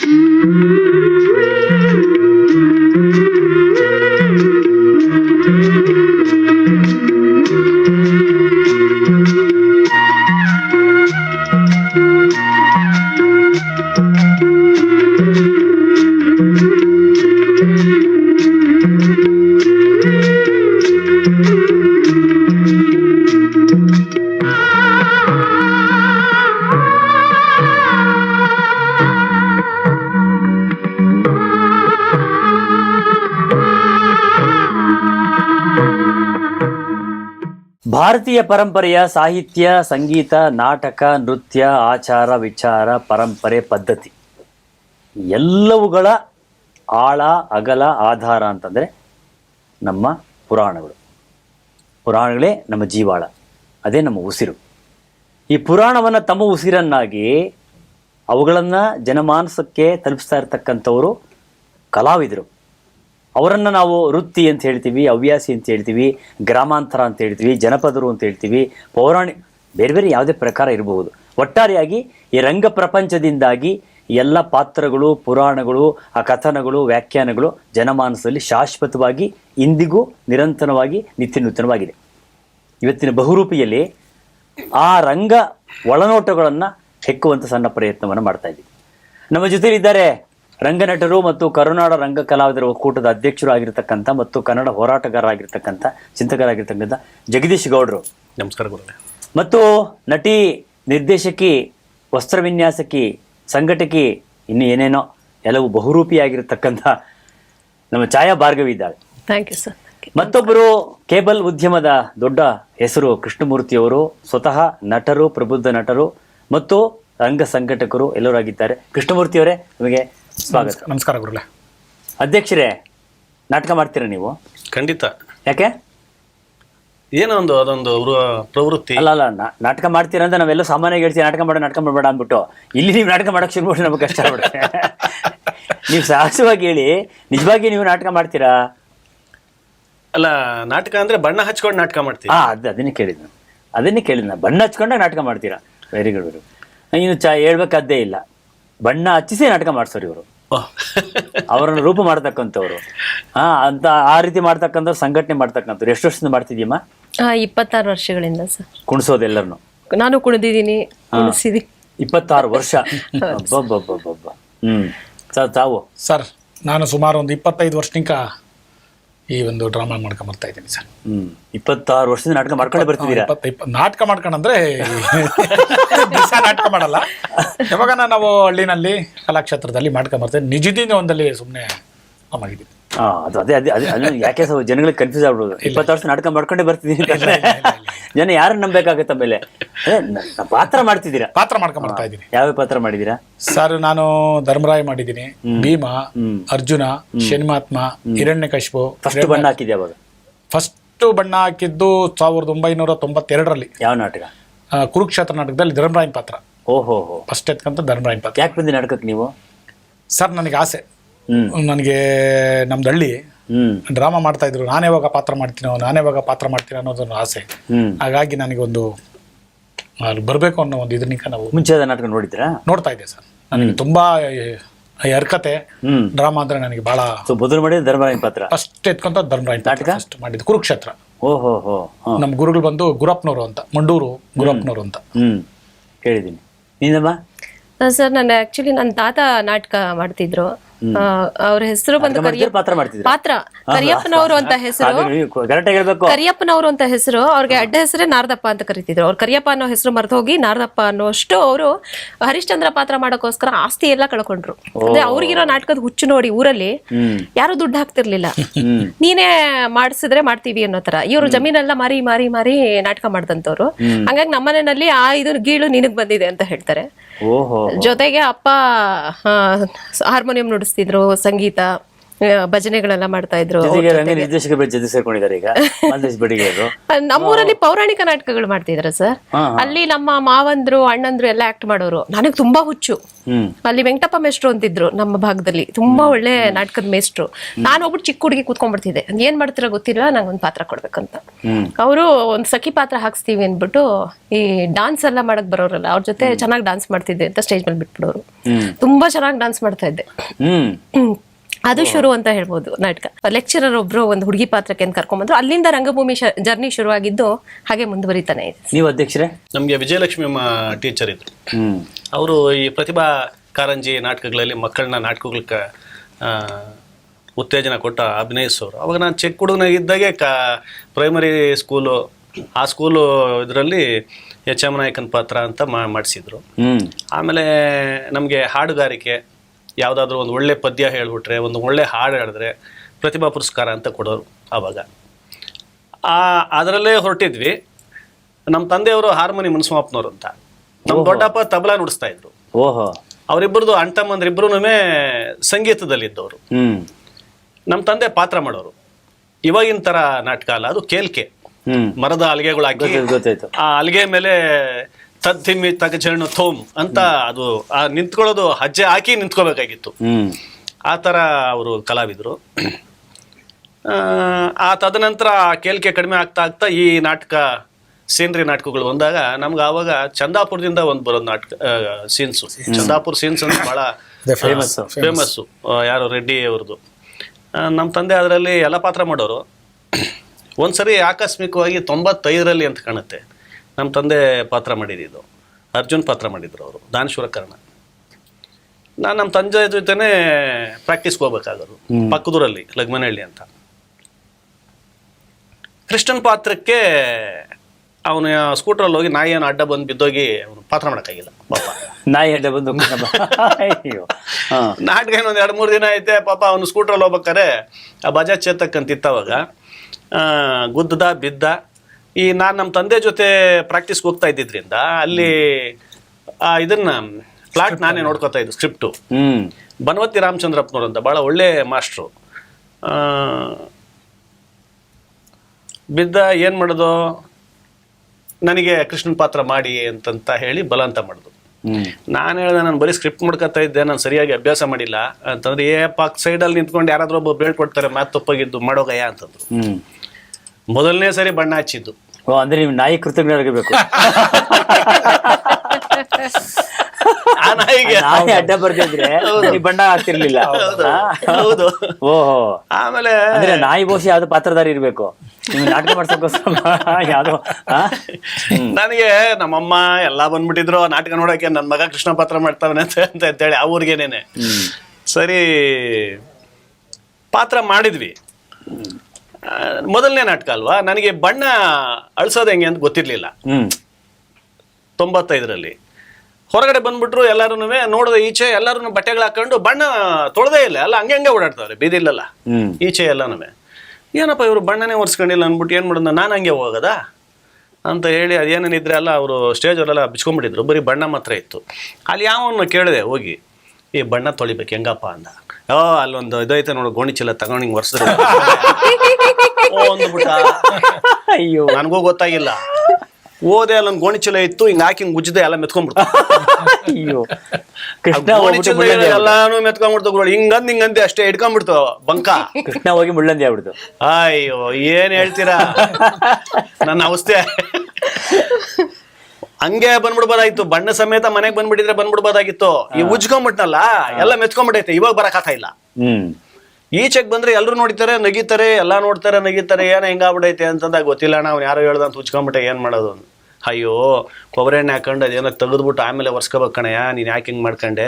Mm-hmm. ಭಾರತೀಯ ಪರಂಪರೆಯ ಸಾಹಿತ್ಯ, ಸಂಗೀತ, ನಾಟಕ, ನೃತ್ಯ, ಆಚಾರ, ವಿಚಾರ, ಪರಂಪರೆ, ಪದ್ಧತಿ. ಎಲ್ಲವುಗಳ ಆಳ, ಅಗಲ, ಆಧಾರ ಅಂತಂದರೆ ನಮ್ಮ ಪುರಾಣಗಳು. ಪುರಾಣಗಳೇ ನಮ್ಮ ಜೀವಾಳ. ಅದೇ ನಮ್ಮ ಉಸಿರು. ಈ ಪುರಾಣವನ್ನು ತಮ್ಮ ಉಸಿರನ್ನಾಗಿ ಅವುಗಳನ್ನು ಜನಮಾನಸಕ್ಕೆ ತಲುಪಿಸ್ತಾ ಇರ್ತಕ್ಕಂಥವರು ಕಲಾವಿದರು. ಅವರನ್ನು ನಾವು ವೃತ್ತಿ ಅಂತ ಹೇಳ್ತೀವಿ, ಹವ್ಯಾಸಿ ಅಂತ ಹೇಳ್ತೀವಿ, ಗ್ರಾಮಾಂತರ ಅಂತ ಹೇಳ್ತೀವಿ, ಜನಪದರು ಅಂತ ಹೇಳ್ತೀವಿ, ಪೌರಾಣಿ, ಬೇರೆ ಬೇರೆ ಯಾವುದೇ ಪ್ರಕಾರ ಇರಬಹುದು. ಒಟ್ಟಾರೆಯಾಗಿ ಈ ರಂಗ ಪ್ರಪಂಚದಿಂದಾಗಿ ಎಲ್ಲ ಪಾತ್ರಗಳು, ಪುರಾಣಗಳು, ಆ ಕಥನಗಳು, ವ್ಯಾಖ್ಯಾನಗಳು ಜನಮಾನಸದಲ್ಲಿ ಶಾಶ್ವತವಾಗಿ ಇಂದಿಗೂ ನಿರಂತರವಾಗಿ ನಿತ್ಯ ನೂತನವಾಗಿದೆ ಇವತ್ತಿನ ಬಹುರೂಪಿಯಲ್ಲಿ ಆ ರಂಗ ಒಳನೋಟಗಳನ್ನು ಹೆಕ್ಕುವಂಥ ಸಣ್ಣ ಪ್ರಯತ್ನವನ್ನು ಮಾಡ್ತಾ ಇದ್ದೀವಿ. ನಮ್ಮ ಜೊತೆಲಿದ್ದಾರೆ ರಂಗನಟರು ಮತ್ತು ಕರುನಾಡ ರಂಗ ಕಲಾವಿದರ ಒಕ್ಕೂಟದ ಅಧ್ಯಕ್ಷರು ಆಗಿರ್ತಕ್ಕಂಥ ಮತ್ತು ಕನ್ನಡ ಹೋರಾಟಗಾರರಾಗಿರ್ತಕ್ಕಂಥ ಚಿಂತಕರಾಗಿರ್ತಕ್ಕಂಥ ಜಗದೀಶ್ ಗೌಡರು. ನಮಸ್ಕಾರ ಗುರುಗಳೇ. ಮತ್ತು ನಟಿ ನಿರ್ದೇಶಕಿ ವಸ್ತ್ರ ವಿನ್ಯಾಸಕಿ ಸಂಘಟಕಿ ಇನ್ನು ಏನೇನೋ ಎಲ್ಲವೂ ಬಹುರೂಪಿಯಾಗಿರ್ತಕ್ಕಂಥ ನಮ್ಮ ಛಾಯಾ ಭಾರ್ಗವಿ ಇದ್ದಾಳೆ ಥ್ಯಾಂಕ್ ಯು ಸರ್ ಮತ್ತೊಬ್ಬರು ಕೇಬಲ್ ಉದ್ಯಮದ ದೊಡ್ಡ ಹೆಸರು ಕೃಷ್ಣಮೂರ್ತಿಯವರು ಸ್ವತಃ ನಟರು ಪ್ರಬುದ್ಧ ನಟರು ಮತ್ತು ರಂಗ ಸಂಘಟಕರು ಎಲ್ಲರೂ ಆಗಿದ್ದಾರೆ. ಕೃಷ್ಣಮೂರ್ತಿಯವರೇ ನಿಮಗೆ ಸ್ವಾಗತ. ನಮಸ್ಕಾರ ಗುರುಲೆ ಅಧ್ಯಕ್ಷರೇ ನಾಟಕ ಮಾಡ್ತೀರಾ ನೀವು? ಖಂಡಿತ. ಯಾಕೆ? ಏನೋ ಒಂದು ಅದೊಂದು ಪ್ರವೃತ್ತಿ. ಅಲ್ಲ ಅಲ್ಲ ನಾ- ನಾಟಕ ಮಾಡ್ತೀರಾ ಅಂತ ನಾವೆಲ್ಲ ಸಾಮಾನ್ಯ ಹೇಳ್ತೀವಿ ನಾಟಕ ಮಾಡೋ ನಾಟಕ ಮಾಡಬೇಡ ಅಂದ್ಬಿಟ್ಟು. ಇಲ್ಲಿ ನೀವು ನಾಟಕ ಮಾಡಕ್ಕೆ ಶುರು ಮಾಡಿ ನಮಗೆ ಕಷ್ಟ ಆಗ್ಬಿಡುತ್ತೆ. ನೀವು ಸಾಹಸವಾಗಿ ಹೇಳಿ ನಿಜವಾಗಿ ನೀವು ನಾಟಕ ಮಾಡ್ತೀರಾ? ಅಲ್ಲ ನಾಟಕ ಅಂದ್ರೆ ಬಣ್ಣ ಹಚ್ಕೊಂಡು ನಾಟಕ ಮಾಡ್ತೀವಿ ಹಾ ಅದು ಅದನ್ನೇ ಕೇಳಿದ್ ನಾನು ಅದನ್ನೇ ಕೇಳಿದ್ ನಾನು. ಬಣ್ಣ ಹಚ್ಕೊಂಡಾಗ ನಾಟಕ ಮಾಡ್ತೀರಾ? ವೆರಿ ಗುಡ್ ಇವರು ಇನ್ನು ಚ ಹೇಳ್ಬೇಕಾದ್ದೇ ಇಲ್ಲ. ಬಣ್ಣ ಹಚ್ಚಿಸಿ ನಾಟಕ ಮಾಡ್ಸೋರಿ ಇವರು. ಅವರನ್ನ ರೂಪ ಮಾಡ್ತಕ್ಕಂಥವ್ರು. ಹಾ ಅಂತ ಆ ರೀತಿ ಮಾಡ್ತಕ್ಕಂಥವ್ರು ಸಂಘಟನೆ ಮಾಡ್ತಕ್ಕಂಥವ್ರು. ಎಷ್ಟು ವರ್ಷದಿಂದ ಮಾಡ್ತಿದ್ಯಮ್ಮ ಇಪ್ಪತ್ತಾರು ವರ್ಷಗಳಿಂದ ಸರ್. ಕುಣಿಸೋದೆಲ್ಲರನ್ನು ನಾನು ಕುಣಿದಿದ್ದೀನಿ ಇಪ್ಪತ್ತಾರು ವರ್ಷ? ಹ್ಮ್. ಸರ್ ತಾವು? ಸರ್ ನಾನು ಸುಮಾರು ಒಂದು ಇಪ್ಪತ್ತೈದು ವರ್ಷನಿಂದ ಈ ಒಂದು ಡ್ರಾಮಾ ಮಾಡ್ಕೊಂಡ್ ಬರ್ತಾ ಇದ್ದೀನಿ ಸರ್. ಹ್ಮ್. ಇಪ್ಪತ್ತಾರು ವರ್ಷದಿಂದ ನಾಟಕ ಮಾಡ್ಕೊಂಡೇ ಬರ್ತೀವಿ ನಾಟಕ ಮಾಡ್ಕೊಂಡಂದ್ರೆ ದಿವಸ ನಾಟಕ ಮಾಡಲ್ಲ. ಯಾವಾಗ ನಾವು ಹಳ್ಳಿನಲ್ಲಿ ಕಲಾಕ್ಷೇತ್ರದಲ್ಲಿ ಮಾಡ್ಕೊಂಡ್ ಬರ್ತೇವೆ ನಿಜದಿಂದ ಒಂದಲ್ಲಿ ಸುಮ್ಮನೆ ಆಗಿದ್ದೀನಿ ಹಾ ಅದು ಅದೇ ಅದೇ ಅದೇ ಅದು ಯಾಕೆ ಸಹ ಜನಗಳಿಗೆ ಕನ್ಫ್ಯೂಸ್ ಆಗ್ಬಿಡುದು. ಇಪ್ಪತ್ತು ವರ್ಷ ನಾಟಕ ಮಾಡ್ಕೊಂಡೇ ಬರ್ತಿದ್ದೀನಿ ಅಂತಂದ್ರೆ ಜನ ಯಾರನ್ನ ನಂಬೇಕಾಗತ್ತೆ ಮೇಲೆ ಅದೇ ನ- ನ- ಪಾತ್ರ ಮಾಡ್ತಿದ್ದೀರಾ? ಪಾತ್ರ ಮಾಡ್ಕೊಂಡ್ ಬರ್ತಾ ಇದ್ದೀನಿ. ಯಾವ ಪಾತ್ರ ಮಾಡಿದ್ದೀರಾ? ಸರ್ ನಾನು ಧರ್ಮರಾಯ ಮಾಡಿದ್ದೀನಿ. ಭೀಮ ಅರ್ಜುನ ಶನಿಮಾತ್ಮ ಹಿರಣ್ಯಕಶಿಪು ಫಸ್ಟ್ ಬಣ್ಣ ಹಾಕಿದ್ಯಾ ಅವಾಗ ಫಸ್ಟ್ ಬಣ್ಣ ಹಾಕಿದ್ದು ಸಾವಿರದ ಒಂಬೈನೂರ ತೊಂಬತ್ತೆರಡರಲ್ಲಿ. ಯಾವ ನಾಟಕ? ಆ, ಕುರುಕ್ಷೇತ್ರ ನಾಟಕದಲ್ಲಿ ಧರ್ಮರಾಯ್ ಪಾತ್ರ. ಓಹೋ ಹೋ ಫಸ್ಟ್ ಎತ್ಕಂತ ಧರ್ಮರಾಯನ್ ಪಾತ್ರ. ಯಾಕೆ ಬಂದಿ ನಾಟಕಕ್ಕೆ ನೀವು? ಸರ್ ನನಗೆ ಆಸೆ. ನನಗೆ ನಮ್ದು ಹಳ್ಳಿ. ಡ್ರಾಮಾ ಮಾಡ್ತಾ ಇದ್ರು. ನಾನೇ ಯಾವಾಗ ಪಾತ್ರ ಮಾಡ್ತೀನೋ ನಾನೇ ಯಾವಾಗ ಪಾತ್ರ ಮಾಡ್ತೀನೋ ಅನ್ನೋದೊಂದು ಆಸೆ. ಹಾಗಾಗಿ ನನಗೊಂದು ಅಲ್ಲಿ ಬರಬೇಕು ಅನ್ನೋ ಒಂದು ಇದನ್ನ ನಾವು ಮುಂಚೆ ಅದ ನಾಟಕ ನೋಡಿದ್ರಾ ನೋಡ್ತಾ ಇದ್ದೆ ಸರ್. ನನಗೆ ತುಂಬಾ ಈ ಹರ್ಕತೆ. ಡ್ರಾಮಾ ಅಂದ್ರೆ ನನಗೆ ಬಹಳ ಮೊದಲು ಬದಲು ಮಾಡಿದ ಧರ್ಮರಾಯನ್ ಪಾತ್ರ? ಫಸ್ಟ್ ಎತ್ಕೊಂತ ಧರ್ಮರಾಯನ್ ನಾಟಕ? ಫಸ್ಟ್ ಮಾಡಿದ್ದು. ಕುರುಕ್ಷೇತ್ರ. ಓಹೋ ಹೋ ಹಾ. ನಮ್ಮ ಗುರುಗಳು ಬಂದು ಗುರಪ್ಪನವರು ಅಂತ ಮಂಡೂರು ಗುರಪ್ಪನವರು ಅಂತ. ಹ್ಮ್. ಕೇಳಿದ್ದೀನಿ. ನೀನಮ್ಮ? ಸರ್ ನಾನು ಆ್ಯಕ್ಚುಲಿ ನನ್ನ ತಾತ ನಾಟಕ ಮಾಡ್ತಿದ್ರು. ಅವ್ರ ಹೆಸರು ಬಂದು ಪಾತ್ರ ಕರಿಯಪ್ಪನವರು ಅಂತ ಹೆಸರು. ಕರಿಯಪ್ಪನವರು ಅಂತ ಹೆಸರು. ಅವ್ರಿಗೆ ಅಡ್ಡ ಹೆಸರೇ ನಾರದಪ್ಪ ಅಂತ ಕರಿತಿದ್ರು. ಅವ್ರು ಕರಿಯಪ್ಪ ಅನ್ನೋ ಹೆಸರು ಮರೆತು ಹೋಗಿ ನಾರದಪ್ಪ ಅನ್ನೋಷ್ಟು ಅವರು ಹರಿಶ್ಚಂದ್ರ ಪಾತ್ರ ಮಾಡೋಕ್ಕೋಸ್ಕರ ಆಸ್ತಿ ಎಲ್ಲ ಕಳ್ಕೊಂಡ್ರು. ಅಂದ್ರೆ ಅವ್ರಿಗಿರೋ ನಾಟಕದ ಹುಚ್ಚು ನೋಡಿ ಊರಲ್ಲಿ ಯಾರು ದುಡ್ಡು ಹಾಕ್ತಿರ್ಲಿಲ್ಲ. ನೀನೇ ಮಾಡಿಸಿದ್ರೆ ಮಾಡ್ತೀವಿ ಅನ್ನೋ ತರ ಇವರು ಜಮೀನೆಲ್ಲ ಮಾರಿ ಮಾರಿ ಮಾರಿ ನಾಟಕ ಮಾಡ್ದಂತವ್ರು ಹಂಗಾಗಿ ನಮ್ಮನೆಯಲ್ಲಿ ಆ ಇದು ಗೀಳು ನಿನಗ್ ಬಂದಿದೆ ಅಂತ ಹೇಳ್ತಾರೆ. ಜೊತೆಗೆ ಅಪ್ಪ ಹಾರ್ಮೋನಿಯಂ ನುಡಿಸ್ತಿದ್ರು ಸಂಗೀತ. ಭಜನೆಗಳೆಲ್ಲ ಮಾಡ್ತಾ ಇದ್ರು ಜೊತೆಗೆ ರಂಗ ನಿರ್ದೇಶಕರ ಜೊತೆ ಸೇರ್ಕೊಂಡಿದ್ದಾರೆ ಈಗ ಬಡಿಗೇರು ನಮ್ಮೂರಲ್ಲಿ ಪೌರಾಣಿಕ ನಾಟಕಗಳು ಮಾಡ್ತಿದ್ರ ಸರ್. ಅಲ್ಲಿ ನಮ್ಮ ಮಾವಂದ್ರು ಅಣ್ಣಂದ್ರು ಎಲ್ಲ ಆಕ್ಟ್ ಮಾಡೋರು. ನನಗೆ ತುಂಬಾ ಹುಚ್ಚು. ಅಲ್ಲಿ ವೆಂಕಟಪ್ಪ ಮೇಷ್ಟ್ರು ಅಂತಿದ್ರು ನಮ್ಮ ಭಾಗದಲ್ಲಿ. ತುಂಬಾ ಒಳ್ಳೆ ನಾಟಕದ ಮೇಷ್ಟ್ರು. ನಾನು ಒಬ್ಬಳು ಚಿಕ್ಕ ಹುಡುಗಿ ಕೂತ್ಕೊಂಡ್ಬಿಡ್ತಿದ್ದೆ ಏನ್ ಮಾಡ್ತೀರಾ ಗೊತ್ತಿಲ್ಲ ನಂಗೆ ಒಂದು ಪಾತ್ರ ಕೊಡ್ಬೇಕಂತ. ಅವರು ಒಂದು ಸಖಿ ಪಾತ್ರ ಹಾಕ್ಸ್ತೀವಿ ಅಂದ್ಬಿಟ್ಟು ಈ ಡಾನ್ಸ್ ಎಲ್ಲ ಮಾಡಕ್ ಬರೋರಲ್ಲ ಅವ್ರ ಜೊತೆ ಚೆನ್ನಾಗಿ ಡಾನ್ಸ್ ಮಾಡ್ತಿದ್ದೆ ಅಂತ ಸ್ಟೇಜ್ ಮೇಲೆ ಬಿಟ್ಬಿಡೋರು. ತುಂಬಾ ಚೆನ್ನಾಗಿ ಡಾನ್ಸ್ ಮಾಡ್ತಾ ಇದ್ದೆ. ಅದು ಶುರು ಅಂತ ಹೇಳ್ಬೋದು ನಾಟಕ. ಲೆಕ್ಚರರ್ ಒಬ್ರು ಒಂದು ಹುಡುಗಿ ಪಾತ್ರಕ್ಕೆ ಅಂತ ಕರ್ಕೊಂಡ್ಬಂದ್ರು. ಅಲ್ಲಿಂದ ರಂಗಭೂಮಿ ಜರ್ನಿ ಶುರುವಾಗಿದ್ದು ಹಾಗೆ ಮುಂದುವರಿತಾನೆ ಇದೆ. ನೀವು ಅಧ್ಯಕ್ಷರೇ? ನಮಗೆ ವಿಜಯಲಕ್ಷ್ಮಿ ಅಮ್ಮ ಟೀಚರ್ ಇದ್ರು. ಅವರು ಈ ಪ್ರತಿಭಾ ಕಾರಂಜಿ ನಾಟಕಗಳಲ್ಲಿ ಮಕ್ಕಳನ್ನ ನಾಟಕಗಳಿಗೆ ಆ, ಉತ್ತೇಜನ ಕೊಟ್ಟ ಅಭಿನಯಿಸೋರು. ಅವಾಗ ನಾನು ಚಿಕ್ಕ ಹುಡುಗನಾಗಿದ್ದಾಗೆ ಕಾ ಪ್ರೈಮರಿ ಸ್ಕೂಲು ಆ ಸ್ಕೂಲು ಇದರಲ್ಲಿ ಎಚ್ ಎಂ ನಾಯಕನ ಪಾತ್ರ ಅಂತ ಮಾಡಿಸಿದ್ರು. ಆಮೇಲೆ ನಮಗೆ ಹಾಡುಗಾರಿಕೆ ಯಾವುದಾದ್ರೂ ಒಂದು ಒಳ್ಳೆ ಪದ್ಯ ಹೇಳಿಬಿಟ್ರೆ ಒಂದು ಒಳ್ಳೆ ಹಾಡು ಹೇಳಿದ್ರೆ ಪ್ರತಿಭಾ ಪುರಸ್ಕಾರ ಅಂತ ಕೊಡೋರು ಆವಾಗ ಆ ಅದರಲ್ಲೇ ಹೊರಟಿದ್ವಿ. ನಮ್ಮ ತಂದೆಯವರು ಹಾರ್ಮೋನಿ ಮುನ್ಸ್ವಾಪ್ನವ್ರು ಅಂತ. ನಮ್ಮ ದೊಡ್ಡಪ್ಪ ತಬಲಾ ನುಡಿಸ್ತಾ ಇದ್ರು. ಓಹೋ. ಅವರಿಬ್ಬರದು ಅಣ್ಣ ತಮ್ಮಂದ್ರಿಬ್ರು ಸಂಗೀತದಲ್ಲಿದ್ದವರು. ನಮ್ಮ ತಂದೆ ಪಾತ್ರ ಮಾಡೋರು. ಇವಾಗಿನ ತರ ನಾಟಕ ಅಲ್ಲ ಅದು ಕೇಲ್ಕೆ ಮರದ ಹಲಗೆಗಳು ಹಾಕಿ ಆ ಅಲ್ಗೆ ಮೇಲೆ ತದ್ದಿಮ್ಮಿ ತಗಚರಣು ಥೋಮ್ ಅಂತ ಅದು ಆ ನಿಂತ್ಕೊಳ್ಳೋದು ಹಜ್ಜೆ ಹಾಕಿ ನಿಂತ್ಕೋಬೇಕಾಗಿತ್ತು. ಆ ಥರ ಅವರು ಕಲಾವಿದರು. ಆ, ತದನಂತರ ಆ ಕೇಳಿಕೆ ಕಡಿಮೆ ಆಗ್ತಾ ಆಗ್ತಾ ಈ ನಾಟಕ ಸೀನ್ರಿ ನಾಟಕಗಳು ಬಂದಾಗ ನಮ್ಗೆ ಆವಾಗ ಚಂದಾಪುರದಿಂದ ಒಂದು ಬರೋದು ನಾಟಕ ಸೀನ್ಸು. ಚಂದಾಪುರ ಸೀನ್ಸ್ ಅಂದ್ರೆ ಭಾಳ ಫೇಮಸ್ ಫೇಮಸ್ಸು ಯಾರು ರೆಡ್ಡಿ ಅವ್ರದ್ದು. ನಮ್ಮ ತಂದೆ ಅದರಲ್ಲಿ ಎಲ್ಲ ಪಾತ್ರ ಮಾಡೋರು. ಒಂದ್ಸರಿ ಆಕಸ್ಮಿಕವಾಗಿ ತೊಂಬತ್ತೈದರಲ್ಲಿ ಅಂತ ಕಾಣುತ್ತೆ. ನಮ್ಮ ತಂದೆ ಪಾತ್ರ ಮಾಡಿದ್ದು ಅರ್ಜುನ್ ಪಾತ್ರ ಮಾಡಿದ್ರು ಅವರು ದಾನೇಶ್ವರ ಕರ್ಣ ನಾನು ನಮ್ಮ ತಂದೆ ಜೊತೆನೆ ಪ್ರಾಕ್ಟೀಸ್ಗೆ ಹೋಗ್ಬೇಕಾಗೋದು ಪಕ್ಕದೂರಲ್ಲಿ ಲಗ್ಮನಹಳ್ಳಿ ಅಂತ. ಕೃಷ್ಣನ್ ಪಾತ್ರಕ್ಕೆ ಅವನು ಸ್ಕೂಟ್ರಲ್ಲಿ ಹೋಗಿ ನಾಯಿ ಏನು ಅಡ್ಡ ಬಂದು ಬಿದ್ದೋಗಿ ಅವನು ಪಾತ್ರ ಮಾಡೋಕ್ಕಾಗಿಲ್ಲ ಪಾಪ. ನಾಯಿ ಅಡ್ಡ ಬಂದು ನಾಟಕ ಒಂದು ಎರಡು ಮೂರು ದಿನ ಐತೆ ಪಾಪ ಅವನು ಸ್ಕೂಟ್ರಲ್ಲಿ ಹೋಗ್ಬೇಕಾರೆ ಆ ಬಜಾಜ್ ಚೇತಕ್ ಅಂತ ಇತ್ತವಾಗ ಆ, ಗುದ್ದದ ಬಿದ್ದ ಈ ನಾನು ನಮ್ಮ ತಂದೆ ಜೊತೆ ಪ್ರಾಕ್ಟೀಸ್ ಹೋಗ್ತಾ ಇದ್ದಿದ್ರಿಂದ ಅಲ್ಲಿ ಆ ಇದನ್ನ ಪ್ಲಾಟ್ ನಾನೇ ನೋಡ್ಕೊತಾ ಇದ್ದೆ ಸ್ಕ್ರಿಪ್ಟು ಹ್ಮ್. ಬನವತಿ ರಾಮಚಂದ್ರಪ್ಪನವ್ರು ಅಂತ ಭಾಳ ಒಳ್ಳೆ ಮಾಸ್ಟ್ರು ಆ, ಬಿದ್ದ ಏನು ಮಾಡೋದು? ನನಗೆ ಕೃಷ್ಣನ್ ಪಾತ್ರ ಮಾಡಿ ಅಂತಂತ ಹೇಳಿ ಬಲವಂತ ಮಾಡಿದ್ರು ಹ್ಮ್. ನಾನು ಹೇಳ್ದೆ ನಾನು ಬರೀ ಸ್ಕ್ರಿಪ್ಟ್ ಮಾಡ್ಕೊತಾ ಇದ್ದೆ ನಾನು ಸರಿಯಾಗಿ ಅಭ್ಯಾಸ ಮಾಡಿಲ್ಲ. ಅಂತಂದ್ರೆ ಏ ಪಾಕ್ ಸೈಡಲ್ಲಿ ನಿಂತ್ಕೊಂಡು ಯಾರಾದ್ರೂ ಒಬ್ಬ ಬೇಳ್ಕೊಡ್ತಾರೆ ಮಾತು ತಪ್ಪಾಗಿದ್ದು ಮಾಡೋಗಯ್ಯ ಅಂತಂದ್ರು. ಹ್ಮ್. ಮೊದಲನೇ ಸರಿ ಬಣ್ಣ ಹಚ್ಚಿದ್ದು. ಓ ಅಂದ್ರೆ ನೀವು ನಾಯಿ ಕೃತಜ್ಞರಾಗಿರ್ಬೇಕು ಆ ನಾಯಿಗೆ ನಾಯಿ ಅಡ್ಡ ಬರ್ತಿದ್ರೆ ನೀವು ಬಣ್ಣ ಹಾ? ಹೌದು. ಓಹೋ. ಆಮೇಲೆ ಅಂದ್ರೆ ನಾಯಿ ಬಹುಶಃ ಯಾವ್ದು ಪಾತ್ರಧಾರಿ ಇರ್ಬೇಕು. ನೀವು ನಾಟಕ ಮಾಡ್ಸಕ್ಕೋಸ್ಕರ ಯಾವ್ದೋ? ನನಗೆ ನಮ್ಮಮ್ಮ ಎಲ್ಲಾ ಬಂದ್ಬಿಟ್ಟಿದ್ರು ನಾಟಕ ನೋಡಕ್ಕೆ ನನ್ನ ಮಗ ಕೃಷ್ಣ ಪಾತ್ರ ಮಾಡ್ತಾವನೆ ಅಂತ ಅಂತೇಳಿ ಆ ಊರಿಗೇನೇನೆ ಸರಿ ಪಾತ್ರ ಮಾಡಿದ್ವಿ. ಮೊದಲನೇ ನಾಟಕ ಅಲ್ವಾ? ನನಗೆ ಬಣ್ಣ ಅಳ್ಸೋದು ಹೆಂಗೆ ಅಂತ ಗೊತ್ತಿರಲಿಲ್ಲ. ಹ್ಮ್. ತೊಂಬತ್ತೈದರಲ್ಲಿ. ಹೊರಗಡೆ ಬಂದ್ಬಿಟ್ರು ಎಲ್ಲರೂ ನೋಡಿದ ಈಚೆ ಎಲ್ಲರೂ ಬಟ್ಟೆಗಳು ಹಾಕೊಂಡು ಬಣ್ಣ ತೊಳೆದೇ ಇಲ್ಲ. ಅಲ್ಲ ಹಂಗೆ ಹಂಗೆ ಓಡಾಡ್ತಾವ್ರೆ ಬೀದಿಲ್ಲಲ್ಲ. ಈಚೆ ಎಲ್ಲನೂ ಏನಪ್ಪ ಇವರು ಬಣ್ಣನೇ ಒರೆಸ್ಕೊಂಡಿಲ್ಲ ಅಂದ್ಬಿಟ್ಟು ಏನು ಮಾಡೋದು? ನಾನು ಹಂಗೆ ಹೋಗೋದಾ? ಅಂತ ಹೇಳಿ ಅದೇನೇನಿದ್ರೆ ಎಲ್ಲ ಅವರು ಅವರೆಲ್ಲ ಬಿಚ್ಕೊಂಡ್ಬಿಟ್ಟಿದ್ರು. ಬರೀ ಬಣ್ಣ ಮಾತ್ರ ಇತ್ತು. ಅಲ್ಲಿ ಯಾವನ್ನ ಕೇಳಿದೆ ಹೋಗಿ. ಈ ಬಣ್ಣ ತೊಳಿಬೇಕು ಹೆಂಗಪ್ಪ? ಅಂದ. ಓ ಅಲ್ಲೊಂದು ಇದೈತೆ ನೋಡು ಗೋಣಿ ಚೀಲ ತಗೊಂಡು ಹಿಂಗೆ ಒರೆಸಿದ್ರು. ಓ ಅಂದ್ಬಿಟ್ಟ. ಅಯ್ಯೋ. ನನಗೂ ಗೊತ್ತಾಗಿಲ್ಲ. ಓದೆ ಗೋಣಿ ಚೀಲ ಇತ್ತು ಹಿಂಗ್ ಹಾಕಿ ಹಿಂಗ್ ಉಜ್ಜದೆ ಎಲ್ಲ ಮೆತ್ಕೊಂಡ್ಬಿಡ್ತು. ಅಯ್ಯೋ. ಕೃಷ್ಣ ಗೋಣಿ ಹೋಗ್ಬಿಟ್ಟು ಚೀಲ ಮುಳ್ಳಂದಿ ಆಗ್ಬಿಡ್ತು. ಎಲ್ಲಾನು ಮೆತ್ಕೊಂಡ್ಬಿಡ್ತು ಹಿಂಗಂದ್ ಹಿಂಗಂದಿ ಅಷ್ಟೇ ಹಿಡ್ಕೊಂಡ್ಬಿಡ್ತು ಬಂಕ. ಕೃಷ್ಣ ಹೋಗಿ ಮುಳ್ಳಂದಿ ಆಗ್ಬಿಡ್ತು. ಅಯ್ಯೋ ಏನ್ ಹೇಳ್ತೀರಾ? ನನ್ನ ಅವಸ್ಥೆ ಹಂಗೆ ಬಂದ್ಬಿಡ್ಬೋದಾಗಿತ್ತು. ಬಣ್ಣ ಸಮೇತ ಮನೆಗೆ ಬಂದ್ಬಿಟ್ಟಿದ್ರೆ ಬಂದ್ಬಿಡ್ಬೋದಾಗಿತ್ತು. ಈ ಉಜ್ಕೊಂಡ್ಬಿಟ್ನಲ್ಲ ಎಲ್ಲ ಮೆತ್ಕೊಂಡ್ಬಿಟ್ಟೈತೆ. ಇವಾಗ ಬರಕಾತ ಇಲ್ಲ. ಹ್ಮ್. ಈಚೆಗೆ ಬಂದ್ರೆ ಎಲ್ಲರೂ ನೋಡ್ತಾರೆ ನಗಿತಾರೆ ಎಲ್ಲ ನೋಡ್ತಾರೆ ನಗಿತಾರೆ ಏನ ಹೆಂಗಾಗ್ಬಿಡೈತೆ ಅಂತಂದಾಗ ಗೊತ್ತಿಲ್ಲ ಅಣ್ಣ ಅವ್ನು ಯಾರೋ ಹೇಳ್ದಂತ ಉಚ್ಕೊಂಬಿಟ್ಟೆ ಏನ್ ಮಾಡೋದು ಅಂತ. ಅಯ್ಯೋ ಕೊಬ್ಬರಿ ಎಣ್ಣೆ ಹಾಕೊಂಡು ಅದೇನೋ ತೆಗೆದ್ಬಿಟ್ಟು ಆಮೇಲೆ ಒರ್ಸ್ಕೋಬೇಕು ಕಣಯ್ಯ ನೀನು ಯಾಕೆ ಹಿಂಗೆ ಮಾಡ್ಕೊಂಡೆ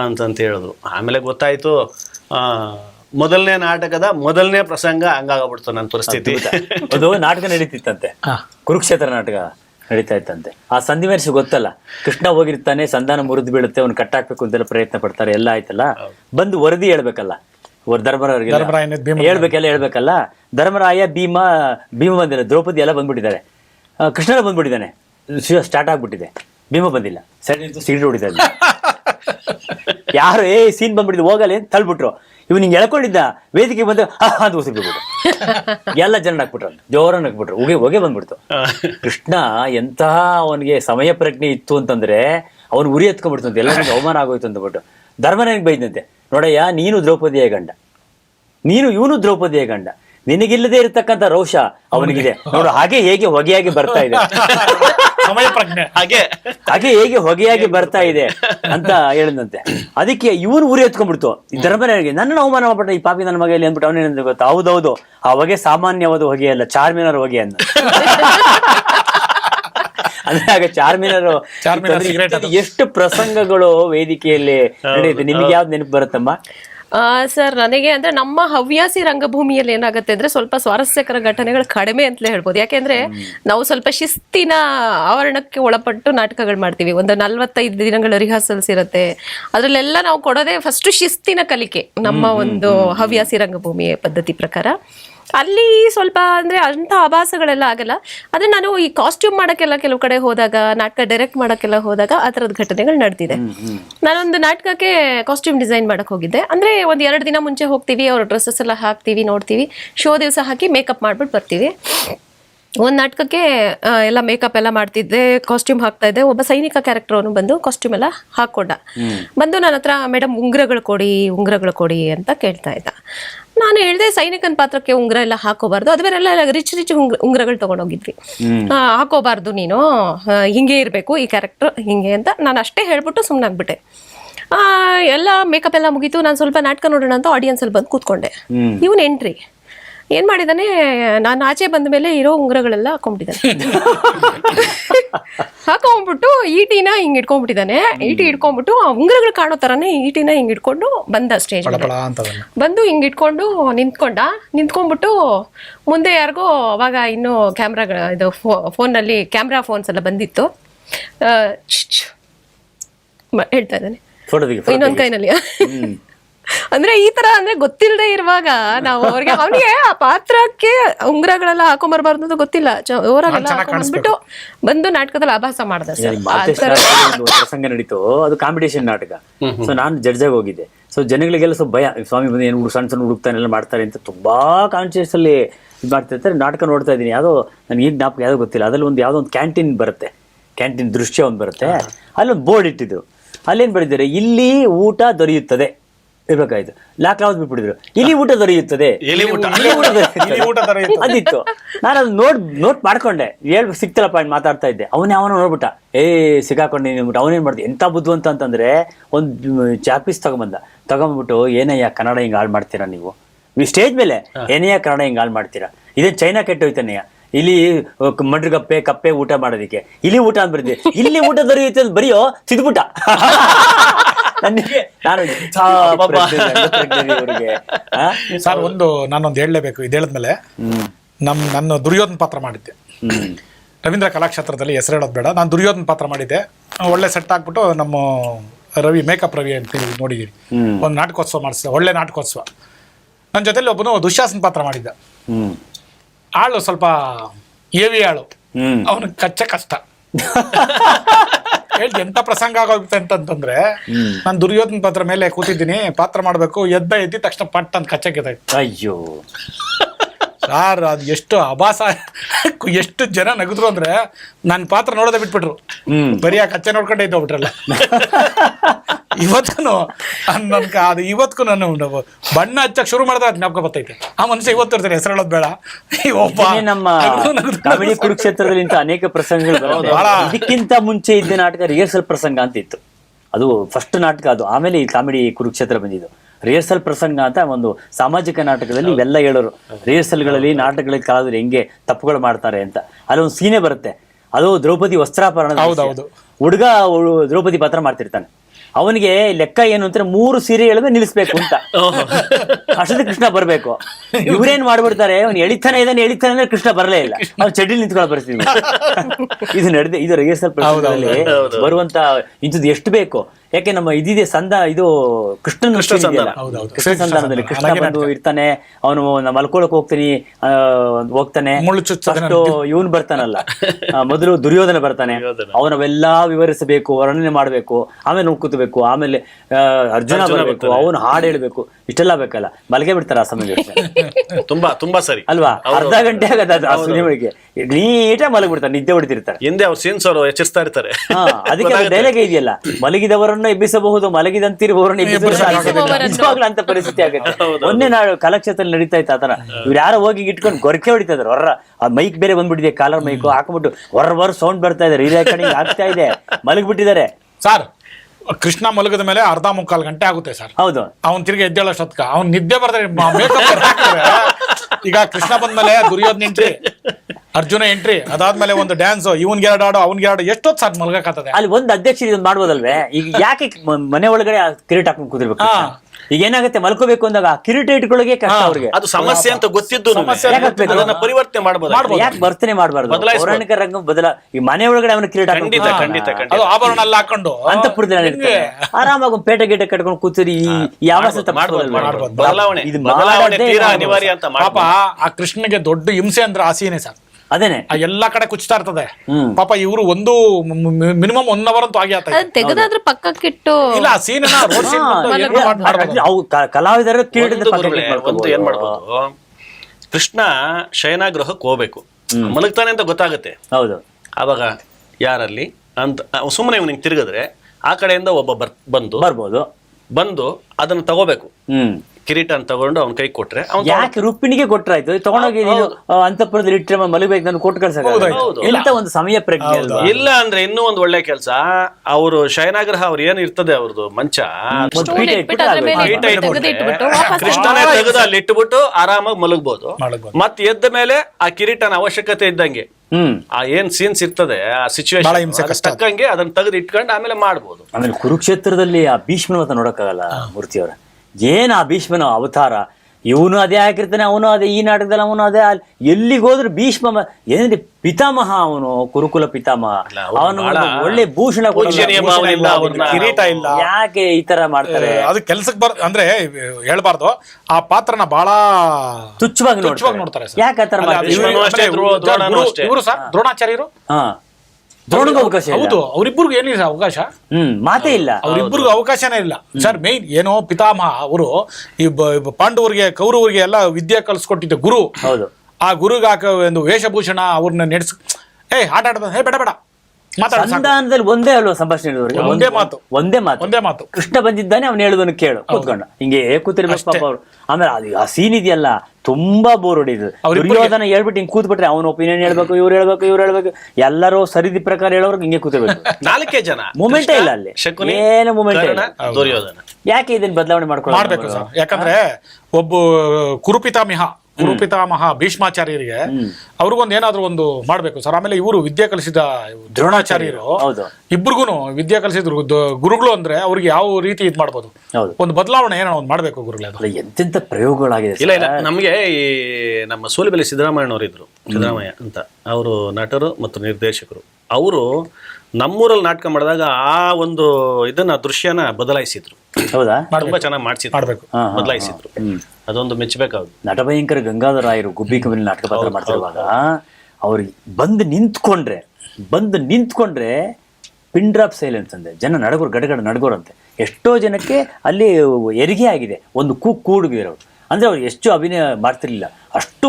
ಅಂತಂತ ಹೇಳಿದ್ರು ಆಮೇಲೆ ಗೊತ್ತಾಯ್ತು ಆ, ಮೊದಲನೇ ನಾಟಕದ ಮೊದಲನೇ ಪ್ರಸಂಗ ಹಂಗಾಗ್ಬಿಡ್ತು ನನ್ನ ಪರಿಸ್ಥಿತಿ. ಅದು ನಾಟಕ ನಡೀತಿತ್ತಂತೆ. ಕುರುಕ್ಷೇತ್ರ ನಾಟಕ ನಡೀತಾ ಇತ್ತಂತೆ ಆ ಸನ್ನಿವೇಶ ಗೊತ್ತಲ್ಲ. ಕೃಷ್ಣ ಹೋಗಿರ್ತಾನೆ ಸಂಧಾನ ಮುರಿದು ಬೀಳುತ್ತೆ ಅವ್ನು ಕಟ್ಟಾಕ್ಬೇಕು ಅಂತೆಲ್ಲ ಪ್ರಯತ್ನ ಪಡ್ತಾರೆ ಎಲ್ಲ ಆಯ್ತಲ್ಲ? ಬಂದು ವರದಿ ಹೇಳ್ಬೇಕಲ್ಲ. ಅವ್ರ ಧರ್ಮರಾಯರಿಗೆ ಹೇಳ್ಬೇಕಲ್ಲ ಹೇಳ್ಬೇಕೆಲ್ಲ? ಧರ್ಮರಾಯ ಭೀಮ ಭೀಮ ಬಂದಿಲ್ಲ ದ್ರೌಪದಿ ಎಲ್ಲ ಬಂದ್ಬಿಟ್ಟಿದ್ದಾರೆ. ಕೃಷ್ಣನ ಬಂದ್ಬಿಟ್ಟಿದ್ದಾನೆ. ಸ್ಟಾರ್ಟ್ ಆಗ್ಬಿಟ್ಟಿದೆ. ಭೀಮ ಬಂದಿಲ್ಲ. ಸರಿ ಸಿಗ್ರೆಟ್ ಹೊಡಿತಾ ಇದ್ದ ಯಾರು ಏ ಸೀನ್ ಬಂದ್ಬಿಟ್ಟಿದ್ದು ಹೋಗಲಿ ಅಂತ ತಳ್ಬಿಟ್ರು. ಇವ್ ನಿಂಗೆ ಎಳ್ಕೊಂಡಿದ್ದ ವೇದಿಕೆ ಬಂದು ಅದು ಅಂತ ಉಸಿರು ಬಿಟ್ಬಿಟ್ಟು ಎಲ್ಲ ಜನ ಹಾಕ್ಬಿಟ್ರು ಜೋರನ್ನ ಹಾಕ್ಬಿಟ್ರು. ಹೋಗಿ ಹೊಗೆ ಬಂದ್ಬಿಡ್ತು. ಕೃಷ್ಣ ಎಂತಹ ಅವನಿಗೆ ಸಮಯ ಪ್ರಜ್ಞೆ ಇತ್ತು ಅಂತಂದ್ರೆ ಅವನು ಉರಿ ಎತ್ಕೊಂಡ್ಬಿಡ್ತು ಅಂತ ಎಲ್ಲರಿಗೂ ಅವಮಾನ ಆಗೋಯ್ತು ಅಂದ್ಬಿಟ್ಟು. ಧರ್ಮನಿಗೆ ಬೈದಂತೆ ನೋಡಯ್ಯ ನೀನು ದ್ರೌಪದಿಯ ಗಂಡ. ನೀನು ಇವನು ದ್ರೌಪದಿಯ ಗಂಡ. ನಿನಗಿಲ್ಲದೆ ಇರತಕ್ಕಂತ ರೋಷ ಅವನಿಗಿದೆ. ನೋಡು ಹಾಗೆ ಹೇಗೆ ಹೊಗೆಯಾಗಿ ಬರ್ತಾ ಇದೆ. ಸಮಯ ಪ್ರಜ್ಞೆ. ಹಾಗೆ. ಹಾಗೆ ಹೇಗೆ ಹೊಗೆಯಾಗಿ ಬರ್ತಾ ಇದೆ ಅಂತ ಹೇಳಿದಂತೆ. ಅದಕ್ಕೆ ಇವನು ಉರಿ ಎತ್ಕೊಂಡ್ಬಿಡ್ತು. ಈ ಧರ್ಮನಿಗೆ ನನ್ನ ಅವಮಾನ ಮಾಡ್ಬಿಟ್ಟ ಈ ಪಾಪಿ ನನ್ನ ಮಗಲ್ಲಿ ಅಂದ್ಬಿಟ್ಟು ಅವನೇನಂತ ಗೊತ್ತಾ? ಹೌದೌದು. ಆ ಹೊಗೆ ಸಾಮಾನ್ಯವಾದ ಹೊಗೆ ಅಲ್ಲ ಚಾರ್ಮಿನಾರ್ ಹೊಗೆ ಅಂದ ಅಂದ್ರೆ ಆಗ ಚಾರ್ಮಿನಾರ್ ಎಷ್ಟು ಪ್ರಸಂಗಗಳು ವೇದಿಕೆಯಲ್ಲಿ ನಡೆಯುತ್ತೆ ನಿಮ್ಗೆ ಯಾವ್ದು ನೆನಪು ಬರುತ್ತಮ್ಮ? ಸರ್ ನನಗೆ ಅಂದ್ರೆ ನಮ್ಮ ಹವ್ಯಾಸಿ ರಂಗಭೂಮಿಯಲ್ಲಿ ಏನಾಗುತ್ತೆ ಅಂದ್ರೆ ಸ್ವಲ್ಪ ಸ್ವಾರಸ್ಯಕರ ಘಟನೆಗಳು ಕಡಿಮೆ ಅಂತಲೇ ಹೇಳ್ಬೋದು. ಯಾಕೆಂದ್ರೆ ನಾವು ಸ್ವಲ್ಪ ಶಿಸ್ತಿನ ಆವರಣಕ್ಕೆ ಒಳಪಟ್ಟು ನಾಟಕಗಳು ಮಾಡ್ತೀವಿ. ಒಂದು ನಲ್ವತ್ತೈದು ದಿನಗಳ ರಿಹರ್ಸಲ್ಸ್ ಇರುತ್ತೆ. ಅದರಲ್ಲೆಲ್ಲ ನಾವು ಕೊಡೋದೇ ಫಸ್ಟ್ ಶಿಸ್ತಿನ ಕಲಿಕೆ ನಮ್ಮ ಒಂದು ಹವ್ಯಾಸಿ ರಂಗಭೂಮಿ ಪದ್ಧತಿ ಪ್ರಕಾರ. ಅಲ್ಲಿ ಸ್ವಲ್ಪ ಅಂದ್ರೆ ಅಂಥ ಆಭಾಸಗಳೆಲ್ಲ ಆಗಲ್ಲ. ಆದ್ರೆ ನಾನು ಈ ಕಾಸ್ಟ್ಯೂಮ್ ಮಾಡಕ್ಕೆಲ್ಲ ಕೆಲವು ಕಡೆ ಹೋದಾಗ ನಾಟಕ ಡೈರೆಕ್ಟ್ ಮಾಡಕ್ಕೆಲ್ಲ ಹೋದಾಗ ಆ ಥರದ ಘಟನೆಗಳು ನಡೆದಿದೆ. ನಾನೊಂದು ನಾಟಕಕ್ಕೆ ಕಾಸ್ಟ್ಯೂಮ್ ಡಿಸೈನ್ ಮಾಡಕ್ ಹೋಗಿದ್ದೆ. ಅಂದ್ರೆ ಒಂದ್ ಎರಡು ದಿನ ಮುಂಚೆ ಹೋಗ್ತೀವಿ ಅವ್ರ ಡ್ರೆಸ್ಸಸ್ ಎಲ್ಲ ಹಾಕ್ತೀವಿ ನೋಡ್ತೀವಿ. ಶೋ ದಿವಸ ಹಾಕಿ ಮೇಕಪ್ ಮಾಡ್ಬಿಟ್ಟು ಬರ್ತೀವಿ. ಒಂದು ನಾಟಕಕ್ಕೆ ಎಲ್ಲ ಮೇಕಪ್ ಎಲ್ಲ ಮಾಡ್ತಿದ್ದೆ ಕಾಸ್ಟ್ಯೂಮ್ ಹಾಕ್ತಾ ಇದ್ದೆ. ಒಬ್ಬ ಸೈನಿಕ ಕ್ಯಾರೆಕ್ಟರ್ ಅವನು ಬಂದು ಕಾಸ್ಟ್ಯೂಮ್ ಎಲ್ಲ ಹಾಕ್ಕೊಂಡ ಬಂದು ನನ್ನ ಹತ್ರ ಮೇಡಮ್ ಉಂಗ್ರಗಳು ಕೊಡಿ ಉಂಗ್ರಗಳು ಕೊಡಿ ಅಂತ ಕೇಳ್ತಾ ಇದ್ದ. ನಾನು ಹೇಳಿದೆ ಸೈನಿಕನ ಪಾತ್ರಕ್ಕೆ ಉಂಗ್ರ ಎಲ್ಲ ಹಾಕೋಬಾರ್ದು. ಅದು ಬೇರೆ ಎಲ್ಲ ರಿಚ್ ರಿಚ್ ಉಂಗ್ರ ಉಂಗ್ರಗಳು ತಗೊಂಡೋಗಿದ್ವಿ. ಹಾಕೋಬಾರ್ದು ನೀನು. ಹಿಂಗೆ ಇರಬೇಕು ಈ ಕ್ಯಾರೆಕ್ಟರ್ ಹಿಂಗೆ ಅಂತ ನಾನು ಅಷ್ಟೇ ಹೇಳ್ಬಿಟ್ಟು ಸುಮ್ಮನಾಗ್ಬಿಟ್ಟೆ ಆ, ಎಲ್ಲ ಮೇಕಪ್ ಎಲ್ಲ ಮುಗೀತು. ನಾನು ಸ್ವಲ್ಪ ನಾಟಕ ನೋಡೋಣ ಅಂತ ಆಡಿಯನ್ಸಲ್ಲಿ ಬಂದು ಕೂತ್ಕೊಂಡೆ. ಇವನ್ ಎಂಟ್ರಿ ಏನ್ ಮಾಡಿದಾನೆ? ನಾನು ಆಚೆ ಬಂದ ಮೇಲೆ ಇರೋ ಉಂಗುರಗಳೆಲ್ಲ ಹಾಕೊಂಡ್ಬಿಟ್ಟಿದ್ದಾನೆ ಹಾಕೊಂಡ್ಬಿಟ್ಟು ಈಟಿನ ಹಿಂಗ್ ಇಟ್ಕೊಂಡ್ಬಿಟ್ಟಿದ್ದಾನೆ ಈಟಿ ಇಟ್ಕೊಂಡ್ಬಿಟ್ಟು ಆ ಉಂಗುರಗಳು ಕಾಣೋ ತರಾನೇ ಈಟಿನ ಹಿಂಗ್ ಇಟ್ಕೊಂಡು ಬಂದ ಸ್ಟೇಜ್ ಬಂದು ಹಿಂಗ್ ಇಟ್ಕೊಂಡು ನಿಂತ್ಕೊಂಡ. ನಿಂತ್ಕೊಂಡ್ಬಿಟ್ಟು ಮುಂದೆ ಯಾರಿಗೋ ಅವಾಗ ಇನ್ನು ಕ್ಯಾಮ್ರಾ ಇದು ಫೋನಲ್ಲಿ ಕ್ಯಾಮ್ರಾ ಫೋನ್ಸ್ ಎಲ್ಲ ಬಂದಿತ್ತು. ಹೇಳ್ತಾ ಇದ್ದಾನೆ. ಇನ್ನೊಂದ್ ಕೈನಲ್ಲಿ. ಅಂದ್ರೆ ಈ ತರ ಅಂದ್ರೆ ಗೊತ್ತಿಲ್ಲದೆ ಇರುವಾಗ ನಾವು ಅವ್ರಿಗೆ ಅವನಿಗೆ ಆ ಪಾತ್ರಕ್ಕೆ ಉಂಗುರಗಳೆಲ್ಲ ಹಾಕೊಂಬರ್ಬಾರ್ದು ಅಂತ ಗೊತ್ತಿಲ್ಲ. ಓರಾಗೆಲ್ಲ ಹಾಕೊಂಡ್ಬಿಟ್ಟು ಬಂದು ನಾಟಕದಲ್ಲಿ ಆಭಾಸ ಮಾಡ್ದ ಸರ್. ಒಂದು ಪ್ರಸಂಗ ನಡೀತು. ಅದು ಕಾಂಪಿಟೇಷನ್ ನಾಟಕ. ಸೊ ನಾನು ಜಡ್ಜ್ ಆಗಿ ಹೋಗಿದ್ದೆ. ಸೊ ಜನಗಳಿಗೆಲ್ಲ ಸ್ವಲ್ಪ ಭಯ. ಸ್ವಾಮಿ ಬಂದು ಏನು ಸಣ್ಣ ಸಣ್ಣ ಹುಡುಕ್ತಾನೆಲ್ಲ ಮಾಡ್ತಾರೆ ಅಂತ ತುಂಬಾ ಕಾನ್ಶಿಯಸ್ ಅಲ್ಲಿ ಇದು ಮಾಡ್ತಿರ್ತಾರೆ ನಾಟಕ ನೋಡ್ತಾ ಇದ್ದೀನಿ. ಯಾವುದೋ ನನಗೆ ಈಗ ಜ್ಞಾಪಕ ಯಾವುದೋ ಗೊತ್ತಿಲ್ಲ. ಅದ್ರಲ್ಲಿ ಒಂದು ಯಾವುದೋ ಒಂದು ಕ್ಯಾಂಟೀನ್ ಬರುತ್ತೆ. ಕ್ಯಾಂಟೀನ್ ದೃಶ್ಯ ಒಂದು ಬರುತ್ತೆ. ಅಲ್ಲೊಂದು ಬೋರ್ಡ್ ಇಟ್ಟಿದ್ರು ಅಲ್ಲೇನು ಬರೆದಿದ್ದಾರೆ ಇಲ್ಲಿ ಊಟ ದೊರೆಯುತ್ತದೆ. ಇರ್ಬೇಕಾಯ್ತು. ಲಾಕ್ ಕ್ಲಾಸ್ ಬಿಟ್ಬಿಟ್ಟಿದ್ರು. ಇಲ್ಲಿ ಊಟ ದೊರೆಯುತ್ತದೆ. ಎಲಿ ಊಟ. ದೊರೆಯುತ್ತದೆ. ಅದಿತ್ತು. ನಾನು ಅದು ನೋಡ್ ನೋಟ್ ಮಾಡ್ಕೊಂಡೆ. ಹೇಳ್ ಸಿಕ್ತಲ್ಲ ಪಾಯಿಂಟ್ ಮಾತಾಡ್ತಾ ಇದ್ದೆ. ಅವನೇ ಅವನು ನೋಡ್ಬಿಟ್ಟ. ಏ ಸಿಗಾಕೊಂಡೆ ಅಂದ್ಬಿಟ್ಟು ಅವನೇನ್ ಮಾಡ್ದೆ? ಎಂತ ಬುದ್ಧು ಅಂತಂದ್ರೆ ಒಂದು ಚಾಪೀಸ್ ತಗೊಂಬಂದ. ತಗೊಂಡ್ಬಿಟ್ಟು ಏನಯ್ಯ ಕನ್ನಡ ಹಿಂಗ್ ಹಾಳು ಮಾಡ್ತೀರಾ ನೀವು? ನೀವು ಸ್ಟೇಜ್ ಮೇಲೆ ಏನಯ್ಯ ಕನ್ನಡ ಹಿಂಗ್ ಹಾಳು ಮಾಡ್ತೀರಾ? ಇದೇ ಚೈನಾ ಕೆಟ್ಟೋಯ್ತಾನೆಯ ಇಲ್ಲಿ ಮಡ್ರಗಪ್ಪೆ ಕಪ್ಪೆ ಊಟ ಮಾಡೋದಿಕ್ಕೆ. ಇಲ್ಲಿ ಊಟ ಅಂತ ಬರ್ತೀವಿ ಇಲ್ಲಿ ಊಟ ದೊರೆಯುತ್ತೆ ಅಂತ ಬರೆಯೋ ತಿದ್ಬಿಟ್ಟ ನನಗೆ? ನಾನು ಸರ್ ಒಂದು ನಾನೊಂದು ಹೇಳಲೇಬೇಕು. ಇದು ಹೇಳಿದ್ಮೇಲೆ ನಮ್ ನನ್ನ ದುರ್ಯೋಧನ ಪಾತ್ರ ಮಾಡಿದ್ದೆ. ರವೀಂದ್ರ ಕಲಾಕ್ಷೇತ್ರದಲ್ಲಿ ಹೆಸರು ಹೇಳೋದು ಬೇಡ. ನಾನು ದುರ್ಯೋಧನ ಪಾತ್ರ ಮಾಡಿದ್ದೆ. ಒಳ್ಳೆ ಸೆಟ್ ಹಾಕ್ಬಿಟ್ಟು ನಮ್ಮ ರವಿ ಮೇಕಪ್ ರವಿ ಅಂತ ಹೇಳಿ ಹ್ಮ್. ಒಂದು ನಾಟಕೋತ್ಸವ ಮಾಡಿಸಿದೆ. ಒಳ್ಳೆ ನಾಟಕೋತ್ಸವ. ನನ್ನ ಜೊತೆಲಿ ಒಬ್ಬನು ದುಶ್ಯಾಸನ ಪಾತ್ರ ಮಾಡಿದ್ದ. ಆಳು ಸ್ವಲ್ಪ ಏವಿ ಆಳು. ಅವನು ಕಚ್ಚ ಕಷ್ಟ. ಹೇಳ್ತಿ ಎಂತ ಪ್ರಸಂಗ ಆಗೋಗುತ್ತೆ ಅಂತಂತಂದ್ರೆ ನಾನು ದುರ್ಯೋಧನ ಪಾತ್ರ ಮೇಲೆ ಕೂತಿದ್ದೀನಿ ಪಾತ್ರ ಮಾಡಬೇಕು ಎದ್ದ ಎದ್ದ ತಕ್ಷಣ ಪಟ್ ಅಂತ ಕಚ್ಚಕ್ಕಿದೆ ಅಯ್ಯೋ. ಸಾರ್ ಅದು ಎಷ್ಟು ಅಭಾಸ ಎಷ್ಟು ಜನ ನಗದ್ರು ಅಂದ್ರೆ ನನ್ನ ಪಾತ್ರ ನೋಡೋದೇ ಬಿಟ್ಬಿಟ್ರು. ಬರೀ ಆ ಕಚ್ಚೆ ನೋಡ್ಕೊಂಡೇ ಇದ್ದೋಗ್ಬಿಟ್ರಲ್ಲ. ಇವತ್ತು ನನ್ಕ ಅದು ಇವತ್ತಿಗೂ ನಾನು ಬಣ್ಣ ಹಚ್ಚಕ್ ಶುರು ಮಾಡಿದ್ರೆ ಅದು ಜ್ಞಾಪಕ ಬರ್ತೈತೆ. ಆ ಮನುಷ್ಯ ಇವತ್ತು ಇರ್ತಾರೆ ಹೆಸರು ಹೇಳೋದು ಬೇಡ. ಒಬ್ಬ ನಮ್ಮ ಕಾಮಿಡಿ ಕುರುಕ್ಷೇತ್ರದಲ್ಲಿ ಇಂಥ ಅನೇಕ ಪ್ರಸಂಗಗಳು. ಇದಕ್ಕಿಂತ ಮುಂಚೆ ಇದ್ದ ನಾಟಕ ರಿಹರ್ಸಲ್ ಪ್ರಸಂಗ ಅಂತ ಇತ್ತು. ಅದು ಫಸ್ಟ್ ನಾಟಕ ಅದು. ಆಮೇಲೆ ಈ ಕಾಮಿಡಿ ಕುರುಕ್ಷೇತ್ರ ಬಂದಿದ್ದು. ರಿಹರ್ಸಲ್ ಪ್ರಸಂಗ ಅಂತ ಒಂದು ಸಾಮಾಜಿಕ ನಾಟಕದಲ್ಲಿ ಇವೆಲ್ಲ ಹೇಳೋರು. ರಿಹರ್ಸಲ್ಗಳಲ್ಲಿ ನಾಟಕಗಳ ಕಾಲದಲ್ಲಿ ಹೆಂಗೆ ತಪ್ಪುಗಳು ಮಾಡ್ತಾರೆ ಅಂತ. ಅಲ್ಲಿ ಒಂದು ಸೀನೆ ಬರುತ್ತೆ. ಅದು ದ್ರೌಪದಿ ವಸ್ತ್ರಾಪರಣ. ಹುಡುಗ ದ್ರೌಪದಿ ಪಾತ್ರ ಮಾಡ್ತಿರ್ತಾನೆ. ಅವನಿಗೆ ಲೆಕ್ಕ ಏನು ಅಂದ್ರೆ ಮೂರು ಸೀರೆ ಹೇಳಿದ್ರೆ ನಿಲ್ಲಿಸ್ಬೇಕು ಅಂತ. ಅಷ್ಟೊತ್ತಿಗೆ ಕೃಷ್ಣ ಬರ್ಬೇಕು. ಇವ್ರೇನ್ ಮಾಡ್ಬಿಡ್ತಾರೆ? ಅವ್ನು ಎಳಿತಾನೆ ಇದ್ದಾನೆ ಎಳಿತಾನೆ ಅಂದ್ರೆ ಕೃಷ್ಣ ಬರಲೇ ಇಲ್ಲ. ಅವ್ನು ಚಡ್ಡಿಲಿ ನಿಂತ್ಕೊಳ್ಳೋ ಪರಿಸ್ಥಿತಿ. ಇದು ನಡೆದ ಇದು ರಿಹರ್ಸಲ್ ಪ್ರಸಂಗದಲ್ಲಿ ಬರುವಂತ ಇಂಥದ್ದು ಎಷ್ಟು ಬೇಕು? ಯಾಕೆ ನಮ್ಮ ಇದಿದೆ ಸಂದ ಇದು ಕೃಷ್ಣನ ಕೃಷ್ಣ ಸಂಧಾನದಲ್ಲಿ ಕೃಷ್ಣ ಬಂದು ಇರ್ತಾನೆ ಅವನು ಮಲ್ಕೊಳಕ್ ಹೋಗ್ತೀನಿ ಹೋಗ್ತಾನೆ. ಅಷ್ಟು ಇವನ್ ಬರ್ತಾನಲ್ಲ. ಮೊದಲು ದುರ್ಯೋಧನ ಬರ್ತಾನೆ. ಅವನವೆಲ್ಲಾ ವಿವರಿಸಬೇಕು ವರ್ಣನೆ ಮಾಡಬೇಕು ಆಮೇಲೆ ಕೂತ್ಬೇಕು ಆಮೇಲೆ ಅರ್ಜುನ ಬರಬೇಕು ಅವನು ಹಾಡು ಹೇಳ್ಬೇಕು ಇಷ್ಟೆಲ್ಲ ಬೇಕಲ್ಲ. ಮಲಗೆ ಬಿಡ್ತಾರೆ ಆ ಸಮಯ ತುಂಬಾ ತುಂಬಾ ಸರಿ. ಅಲ್ವಾ? ಅರ್ಧ ಗಂಟೆ ಆಗದ ಆ ಸಿನಿಮಾಗೆ. ನೀಟಾಗಿ ಮಲಗ್ಬಿಡ್ತಾರೆ ನಿದ್ದೆ ಹೊಡಿತಿರ್ತಾರೆ. ಹಿಂದೆ ಅವ್ರು ಸೀನ್ಸ್ ಅವರು ಎಚ್ಚರಿಸ್ತಾ ಇರ್ತಾರೆ. ಅದಕ್ಕೆ ಡೈಲಾಗ್ ಇದೆಯಲ್ಲ. ಮಲಗಿದವರನ್ನು ಎಬ್ಬಿಸಬಹುದು ಮಲಗಿದಂತಿರುವವರನ್ನ ಎಬ್ಬಿಸಬಹುದು. ಅಂತ ಪರಿಸ್ಥಿತಿ ಆಗುತ್ತೆ. ಒಂದೇ ನಾಡು ಕಲಕ್ಷೇತ್ರದಲ್ಲಿ ನಡೀತಾ ಇತ್ತು ಆತರ ಇವ್ರು ಯಾರೋ ಹೋಗಿ ಇಟ್ಕೊಂಡು ಗೊರಕೆ ಹೊಡಿತಾ ಇದಾರೆ ಹೊರ ಆ ಮೈಕ್ ಬೇರೆ ಬಂದ್ಬಿಟ್ಟಿದೆ ಕಾಲರ್ ಮೈಕ್ ಹಾಕ್ಬಿಟ್ಟು. ಹೊರ ಹೊರ ಸೌಂಡ್ ಬರ್ತಾ ಇದಾರೆ ರೀ ಕಡೆ ಆಗ್ತಾ ಇದೆ ಮಲಗಿಬಿಟ್ಟಿದ್ದಾರೆ. ಸರ್ ಕೃಷ್ಣ ಮಲಗದ ಮೇಲೆ ಅರ್ಧ ಮುಕ್ಕಾಲು ಗಂಟೆ ಆಗುತ್ತೆ ಸರ್. ಹೌದು. ಅವ್ನ್ ತಿರ್ಗಿ ಶತಕ ಅವ್ನು ನಿದ್ದೆ ಬರ್ತಾರೆ ಈಗ ಕೃಷ್ಣ ಬಂದ್ಮೇಲೆ ದುರ್ಯೋಧನ ಎಂಟ್ರಿ ಅರ್ಜುನ ಎಂಟ್ರಿ ಅದಾದ್ಮೇಲೆ ಒಂದು ಡ್ಯಾನ್ಸ್ ಇವನ್ಗೆ ಎರಡು ಆಡು ಅವ್ನ್ಗೆ ಎರಡು ಎಷ್ಟೊತ್ತು ಸಾಕು ಮಲ್ಗಕ್ಕಾಗ್ತದೆ? ಅಲ್ಲಿ ಒಂದ್ ಅಧ್ಯಕ್ಷ ಇದೊಂದು ಮಾಡ್ಬೋದಲ್ವೇ? ಈಗ ಯಾಕೆ ಮ- ಮನೆ ಒಳಗಡೆ ಆ ಕಿರೀಟ ಹಾಕೊಂಡು ಕೂತಿರ್ಬೇಕು ಹಾ. ಈಗ ಏನಾಗುತ್ತೆ ಮಲ್ಕೋಬೇಕು ಅಂದಾಗ ಆ ಕಿರೀಟ ಇಟ್ಕೊಳ್ಳೋಕೆ ಕಷ್ಟ ಅವ್ರಿಗೆ. ಅದು ಸಮಸ್ಯೆ ಅಂತ ಗೊತ್ತಿದ್ದು? ಅದನ್ನ ಪರಿವರ್ತನೆ ಮಾಡಬಹುದು ಯಾಕೆ ವರ್ತನೆ ಮಾಡಬಾರ್ದು. ಪೌರಾಣಿಕ ರಂಗ ಬದಲ ಈ ಮನೆ ಒಳಗಡೆ ಅವನ ಕಿರೀಟ ಖಂಡಿತ. ಖಂಡಿತ ಖಂಡಿತ. ಅದು ಆಭರಣ ಎಲ್ಲ ಹಾಕೊಂಡು. ಅಂತಃಪುರದಲ್ಲಿ ಇರ್ತಾರೆ ಆರಾಮಾಗಿ ಪೇಟೆ ಗೇಟೆ ಕಟ್ಕೊಂಡು ಕೂತಿರಿ ಈ ಯಾವ. ಬದಲಾವಣೆ ಇದು ಬದಲಾವಣೆ ತೀರಾ ಅನಿವಾರ್ಯ ಅಂತ ಪಾಪ ಆ ಕೃಷ್ಣಗೆ ದೊಡ್ಡ ಹಿಂಸೆ ಅಂದ್ರೆ ಆಸೆನೇ ಸೀನೆ ಸರ್ ಅದೇನೆ. ಆ ಎಲ್ಲಾ ಕಡೆ ಕುಚ್ತಾ ಇರ್ತದೆ. ಪಾಪ ಇವರು ಒಂದು ಮಿನಿಮಮ್ ಒನ್ ಅವರ್ ಅಂತೂ ಆಗಿ ಆತ ತೆಗೆದಾದ್ರೂ ಪಕ್ಕಕ್ಕಿಟ್ಟು ಇಲ್ಲ ಆ ಸೀನ್ ರೋಡ್ ಸೀನ್ ಅವು ಕಲಾವಿದರ ಒಂದು ಏನ್ ಮಾಡ್ಬೋದು? ಕೃಷ್ಣ ಶಯನಾಗೃಹಕ್ಕೆ ಹೋಗ್ಬೇಕು. ಮಲಗ್ತಾನೆ ಅಂತ ಗೊತ್ತಾಗುತ್ತೆ. ಹೌದು. ಅವಾಗ ಯಾರಲ್ಲಿ? ಅಂತ ಸುಮ್ಮನೆ ಇವನಿಗೆ ತಿರುಗಿದ್ರೆ ಆ ಕಡೆಯಿಂದ ಒಬ್ಬ ಬರ್ ಬಂದು ಬರ್ಬೋದು. ಬಂದು ಅದನ್ನ ತಗೋಬೇಕು. ಹ್ಮ್. ಕಿರೀಟ ಅಂತ ತಗೊಂಡು ಅವ್ನ ಕೈ ಕೊಟ್ರೆ ಅವ್ನ್ ಯಾಕೆ ರುಕ್ಮಿಣಿಗೆ ಕೊಟ್ರಾಯ್ತು? ತಗೊಂಡೋಗಿ ನೀನು ಅಂತಃಪುರದಲ್ಲಿ ಇಟ್ಟರೆ ಮಲಗಬೇಕು ನಾನು ಕೊಟ್ಟು ಕಳ್ಸಕ್ಕೆ ಎಂತ ಒಂದು ಸಮಯ ಪ್ರಜ್ಞೆ ಅಲ್ವಾ? ಇಲ್ಲ ಅಂದ್ರೆ ಇನ್ನೂ ಒಂದು ಒಳ್ಳೆ ಕೆಲಸ. ಅವರು ಶಯನಾಗ್ರಹ ಅವ್ರು ಏನ್ ಇರ್ತದೆ ಅವ್ರದ್ದು ಮಂಚ. ಒಂದು ಸ್ಟೂಲ್ ಪೀಠ ಇಟ್ಬಿಟ್ಟು ಅದ್ರ ಮೇಲೆ ಇಟ್ಬಿಟ್ಟು ಪೀಠ ತೆಗೆದು ಇಟ್ಬಿಟ್ಟು ವಾಪಸ್ ಕೃಷ್ಣನೇ ತೆಗೆದು ಅಲ್ಲಿ ಇಟ್ಬಿಟ್ಟು ಆರಾಮಾಗಿ ಮಲಗ್ಬೋದು. ಮತ್ತೆ ಮತ್ ಎದ್ದ ಮೇಲೆ ಆ ಕಿರೀಟನ ಅವಶ್ಯಕತೆ ಇದ್ದಂಗೆ. ಹ್ಮ್. ಆ ಏನ್ ಸೀನ್ಸ್ ಇರ್ತದೆ ಆ ಬಹಳ ಸಿಚುವೇಶನ್ ಹಿಂಸೆ ಕಷ್ಟ. ತಕ್ಕಂಗೆ ಅದನ್ನ ತೆಗೆದು ಇಟ್ಕೊಂಡು ಆಮೇಲೆ ಮಾಡ್ಬೋದು. ಆಮೇಲೆ ಕುರುಕ್ಷೇತ್ರದಲ್ಲಿ ಆ ಭೀಷ್ಮನ ಮಾತ್ರ ನೋಡಕ್ಕಾಗಲ್ಲ ಮೂರ್ತಿಯವರ. ಏನ್ ಆ ಭೀಷ್ಮನ ಅವತಾರ? ಇವನು ಅದೇ ಹಾಕಿರ್ತಾನೆ ಅವನು ಅದೇ ಈ ನಾಟಕದಲ್ಲಿ ಅವನು ಅದೇ ಅಲ್ಲಿ ಎಲ್ಲಿಗೆ ಹೋದ್ರು ಭೀಷ್ಮ ಏನಂದ್ರೆ ಏನ್ರಿ ಪಿತಾಮಹ ಅವನು ಕುರುಕುಲ ಪಿತಾಮಹ. ಅವ್ನು ಒಳ್ಳೆ ಭೂಷಣ ಯಾಕೆ ಈ ತರ ಮಾಡ್ತಾರೆ? ಅದು ಕೆಲ್ಸಕ್ಕೆ ಬರ್ ಅಂದ್ರೆ ಹೇಳ್ಬಾರ್ದು ಆ ಪಾತ್ರನ ಬಹಳ ತುಚ್ಛವಾಗಿ ನೋಡ್ತಾರೆ. ಯಾಕೆ ಆ ತರ. ಇವ್ರು ಸರ್ ದ್ರೋಣಾಚಾರ್ಯರು? ಹಾ ಅವಕಾಶ ಹೌದು ಅವರಿಬ್ಬರಿಗೂ ಏನಿಲ್ಲ ಅವಕಾಶ? ಹ್ಮ್ ಮಾತೇ ಇಲ್ಲ. ಅವರಿಬ್ಬರಿಗೂ ಅವಕಾಶನೇ ಇಲ್ಲ. ಸರ್ ಮೇನ್ ಏನೋ ಪಿತಾಮಹ ಅವರು ಈ ಪಾಂಡವರಿಗೆ ಕೌರವರಿಗೆ ಎಲ್ಲ ವಿದ್ಯೆ ಕಲಿಸ್ಕೊಟ್ಟಿದ್ದ ಗುರು. ಹೌದು. ಆ ಗುರುಗಾಕ ಒಂದು ವೇಷಭೂಷಣ ಅವ್ರನ್ನ ನೆಡ್ಸ್ ಏ ಆಟ ಆಡ್ಬ ಹೇ ಬೇಡ ಬೇಡ. ಸಂಧಾನದಲ್ಲಿ ಒಂದೇ ಅಲ್ವಾ ಸಂಭಾಷಣೆ? ಒಂದೇ ಮಾತು. ಒಂದೇ ಮಾತು. ಒಂದೇ ಮಾತು. ಕೃಷ್ಣ ಬಂದಿದ್ದಾನೆ ಅವ್ನು ಹೇಳುದನ್ನು ಕೇಳು. ಕೂತ್ಕೊಂಡ. ಹಿಂಗೆ ಕೂತಿರ್ಬೇಕು ಪಾಪ ಅವರು. ಆಮೇಲೆ ಅದು ಆ ಸೀನ್ ಇದೆಯಲ್ಲ ತುಂಬಾ ಬೋರ್ ಹೊಡಿದು ದುರ್ಯೋಧನ ಹೇಳ್ಬಿಟ್ಟು ಹಿಂಗೆ ಕೂತ್ಬಿಟ್ರೆ ಅವನ ಒಪಿನಿಯನ್ ಹೇಳ್ಬೇಕು ಇವ್ರು ಹೇಳ್ಬೇಕು ಇವ್ರು ಹೇಳ್ಬೇಕು. ಎಲ್ಲರೂ ಸರಿದಿ ಪ್ರಕಾರ ಹೇಳೋರ್ಗೆ ಹಿಂಗೆ ಕೂತಿರ್ಬೇಕು ನಾಲ್ಕೇ ಜನ. ಮೂಮೆಂಟ್ ಇಲ್ಲ ಅಲ್ಲಿ. ಏನು ಮೂಮೆಂಟ್ ಇಲ್ಲ. ದುರ್ಯೋಧನ. ಯಾಕೆ ಇದನ್ನ ಬದಲಾವಣೆ ಮಾಡ್ಕೊಂಡು ಮಾಡ್ಬೇಕು ಯಾಕಂದ್ರೆ ಒಬ್ಬ ಕುರುಪಿತಾಮಿಹ ಕುರುಪಿತಾಮಹ ಭೀಷ್ಮಾಚಾರ್ಯರಿಗೆ ಅವ್ರಿಗೊಂದು ಏನಾದ್ರು ಒಂದು ಮಾಡ್ಬೇಕು ಸರ್. ಆಮೇಲೆ ಇವರು ವಿದ್ಯೆ ಕಲಿಸಿದ ದ್ರೋಣಾಚಾರ್ಯರು ಇಬ್ರಿಗೂ ವಿದ್ಯೆ ಕಲಿಸಿದ್ರು. ಗುರುಗಳು ಅಂದ್ರೆ ಅವ್ರಿಗೆ ಯಾವ ರೀತಿ ಇದ್ ಮಾಡ್ಬೋದು? ಒಂದು ಬದಲಾವಣೆ ಏನೋ ಒಂದು ಮಾಡ್ಬೇಕು ಗುರುಗಳೇ ಎಂತೆಂತ ಪ್ರಯೋಗಗಳಾಗಿದೆ ಇಲ್ಲ ಇಲ್ಲ. ನಮಗೆ ಈ ನಮ್ಮ ಸೋಲಿಬೆಲೆ ಸಿದ್ದರಾಮಯ್ಯನವರು ಇದ್ರು ಸಿದ್ದರಾಮಯ್ಯ ಅಂತ. ಅವರು ನಟರು ಮತ್ತು ನಿರ್ದೇಶಕರು. ಅವರು ನಮ್ಮೂರಲ್ಲಿ ನಾಟಕ ಮಾಡಿದಾಗ ಆ ಒಂದು ಇದನ್ನ ದೃಶ್ಯನ ಬದಲಾಯಿಸಿದ್ರು. ಹೌದಾ? ತುಂಬಾ ಚೆನ್ನಾಗಿ ಮಾಡಿಸಿದ್ರು. ಬದಲಾಯಿಸಿದ್ರು. ಅದೊಂದು ಮೆಚ್ಚಬೇಕಾಗುತ್ತೆ. ನಟಭಯಂಕರ ಗಂಗಾಧರ ರಾಯರು ಗುಬ್ಬಿ ಕವಿಲಿ ನಾಟಕ ಪಾತ್ರ ಮಾಡ್ತಿರುವಾಗ ಅವ್ರಿಗೆ ಬಂದು ನಿಂತ್ಕೊಂಡ್ರೆ ಬಂದು ನಿಂತ್ಕೊಂಡ್ರೆ ಪಿನ್ ಡ್ರಾಪ್ ಸೈಲೆನ್ಸ್ ಅಂದೆ. ಜನ ನಡಗೋರು ಗಡಗಡ ನಡಗೋರಂತೆ. ಎಷ್ಟೋ ಜನಕ್ಕೆ ಅಲ್ಲಿ ಹೆರಿಗೆ ಆಗಿದೆ. ಒಂದು ಕೂ ಕೂಡುಗಿರೋರು ಅಂದ್ರೆ ಅವ್ರು ಎಷ್ಟು ಅಭಿನಯ ಮಾಡ್ತಿರ್ಲಿಲ್ಲ. ಅಷ್ಟು.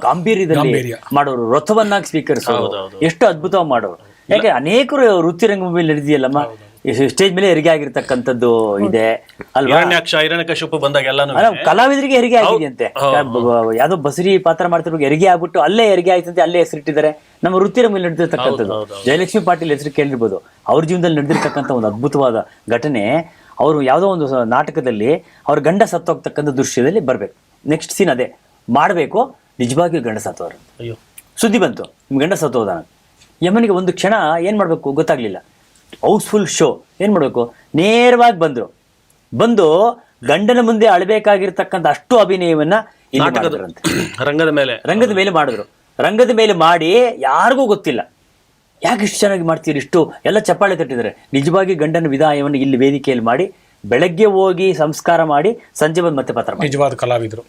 ಗಾಂಭೀರ್ಯದಲ್ಲಿ ಗಾಂಭೀರ್ಯ. ಮಾಡೋರು ರಥವನ್ನಾಗಿ ಸ್ವೀಕರಿಸೋರು. ಎಷ್ಟು ಅದ್ಭುತವಾಗಿ ಮಾಡೋರು. ಯಾಕೆ ಅನೇಕರು ವೃತ್ತಿ ರಂಗಭೂಮಿಯಲ್ಲಿ ನಡೆದಿಯಲ್ಲಮ್ಮ ಸ್ಟೇಜ್ ಮೇಲೆ ಹೆರಿಗೆ ಆಗಿರ್ತಕ್ಕಂಥದ್ದು ಇದೆ ಅಲ್ವಾ? ಹಿರಣ್ಯಾಕ್ಷ ಹಿರಣ್ಯಕಶಿಪು ಬಂದಾಗ ಎಲ್ಲಾನು ಅಲ್ಲ ಕಲಾವಿದರಿಗೆ ಹೆರಿಗೆ ಆಗಿದೆಯಂತೆ. ಯಾವ್ದೋ ಬಸರಿ ಪಾತ್ರ ಮಾಡ್ತಿರೋ ಹೆರಿಗೆ ಆಗ್ಬಿಟ್ಟು ಅಲ್ಲೇ ಹೆರಿಗೆ ಆಯ್ತಂತೆ ಅಲ್ಲೇ ಹೆಸರಿಟ್ಟಿದ್ದಾರೆ. ನಮ್ಮ ವೃತ್ತಿರ ಮೇಲೆ ನಡೆದಿರ್ತಕ್ಕಂಥದ್ದು. ಜಯಲಕ್ಷ್ಮಿ ಪಾಟೀಲ್ ಹೆಸರು ಕೇಳಿರ್ಬೋದು. ಅವ್ರ ಜೀವನದಲ್ಲಿ ನಡೆದಿರ್ತಕ್ಕಂಥ ಒಂದು ಅದ್ಭುತವಾದ ಘಟನೆ ಅವರು ಯಾವುದೋ ಒಂದು ಸ- ನಾಟಕದಲ್ಲಿ ಅವ್ರ ಗಂಡ ಸತ್ತೋಗ್ತಕ್ಕಂಥ ದೃಶ್ಯದಲ್ಲಿ ಬರ್ಬೇಕು. ನೆಕ್ಸ್ಟ್ ಸೀನ್ ಅದೇ. ಮಾಡಬೇಕು ನಿಜವಾಗಿಯೂ ಗಂಡ ಸತ್ತೋರು ಅಯ್ಯೋ. ಸುದ್ದಿ ಬಂತು. ನಿಮ್ಮ ಗಂಡ ಸತ್ತೋದ ಯಮನಿಗೆ ಒಂದು ಕ್ಷಣ ಏನ್ ಮಾಡ್ಬೇಕು ಗೊತ್ತಾಗ್ಲಿಲ್ಲ. Housefull show. ಏನ್ ಮಾಡಬೇಕು? ನೇರವಾಗಿ ಬಂದ್ರು. ಬಂದು ಗಂಡನ ಮುಂದೆ ಅಳಬೇಕಾಗಿರ್ತಕ್ಕಂಥ ಅಷ್ಟು ಅಭಿನಯವನ್ನ ರಂಗದ ಮೇಲೆ. ರಂಗದ ಮೇಲೆ ಮಾಡಿದ್ರು. ರಂಗದ ಮೇಲೆ ಮಾಡಿ ಯಾರಿಗೂ ಗೊತ್ತಿಲ್ಲ. ಯಾಕೆ ಇಷ್ಟು ಚೆನ್ನಾಗಿ ಮಾಡ್ತೀರಿ ಇಷ್ಟು? ಎಲ್ಲ ಚಪ್ಪಾಳೆ ತಟ್ಟಿದ್ದಾರೆ. ನಿಜವಾಗಿ ಗಂಡನ ವಿದಾಯವನ್ನು ಇಲ್ಲಿ ವೇದಿಕೆಯಲ್ಲಿ ಮಾಡಿ ಬೆಳಗ್ಗೆ ಹೋಗಿ ಸಂಸ್ಕಾರ ಮಾಡಿ ಸಂಜೆ ಬಂದು ಮತ್ತೆ ಪತ್ರ ನಿಜವಾದ ಕಲಾವಿದರು.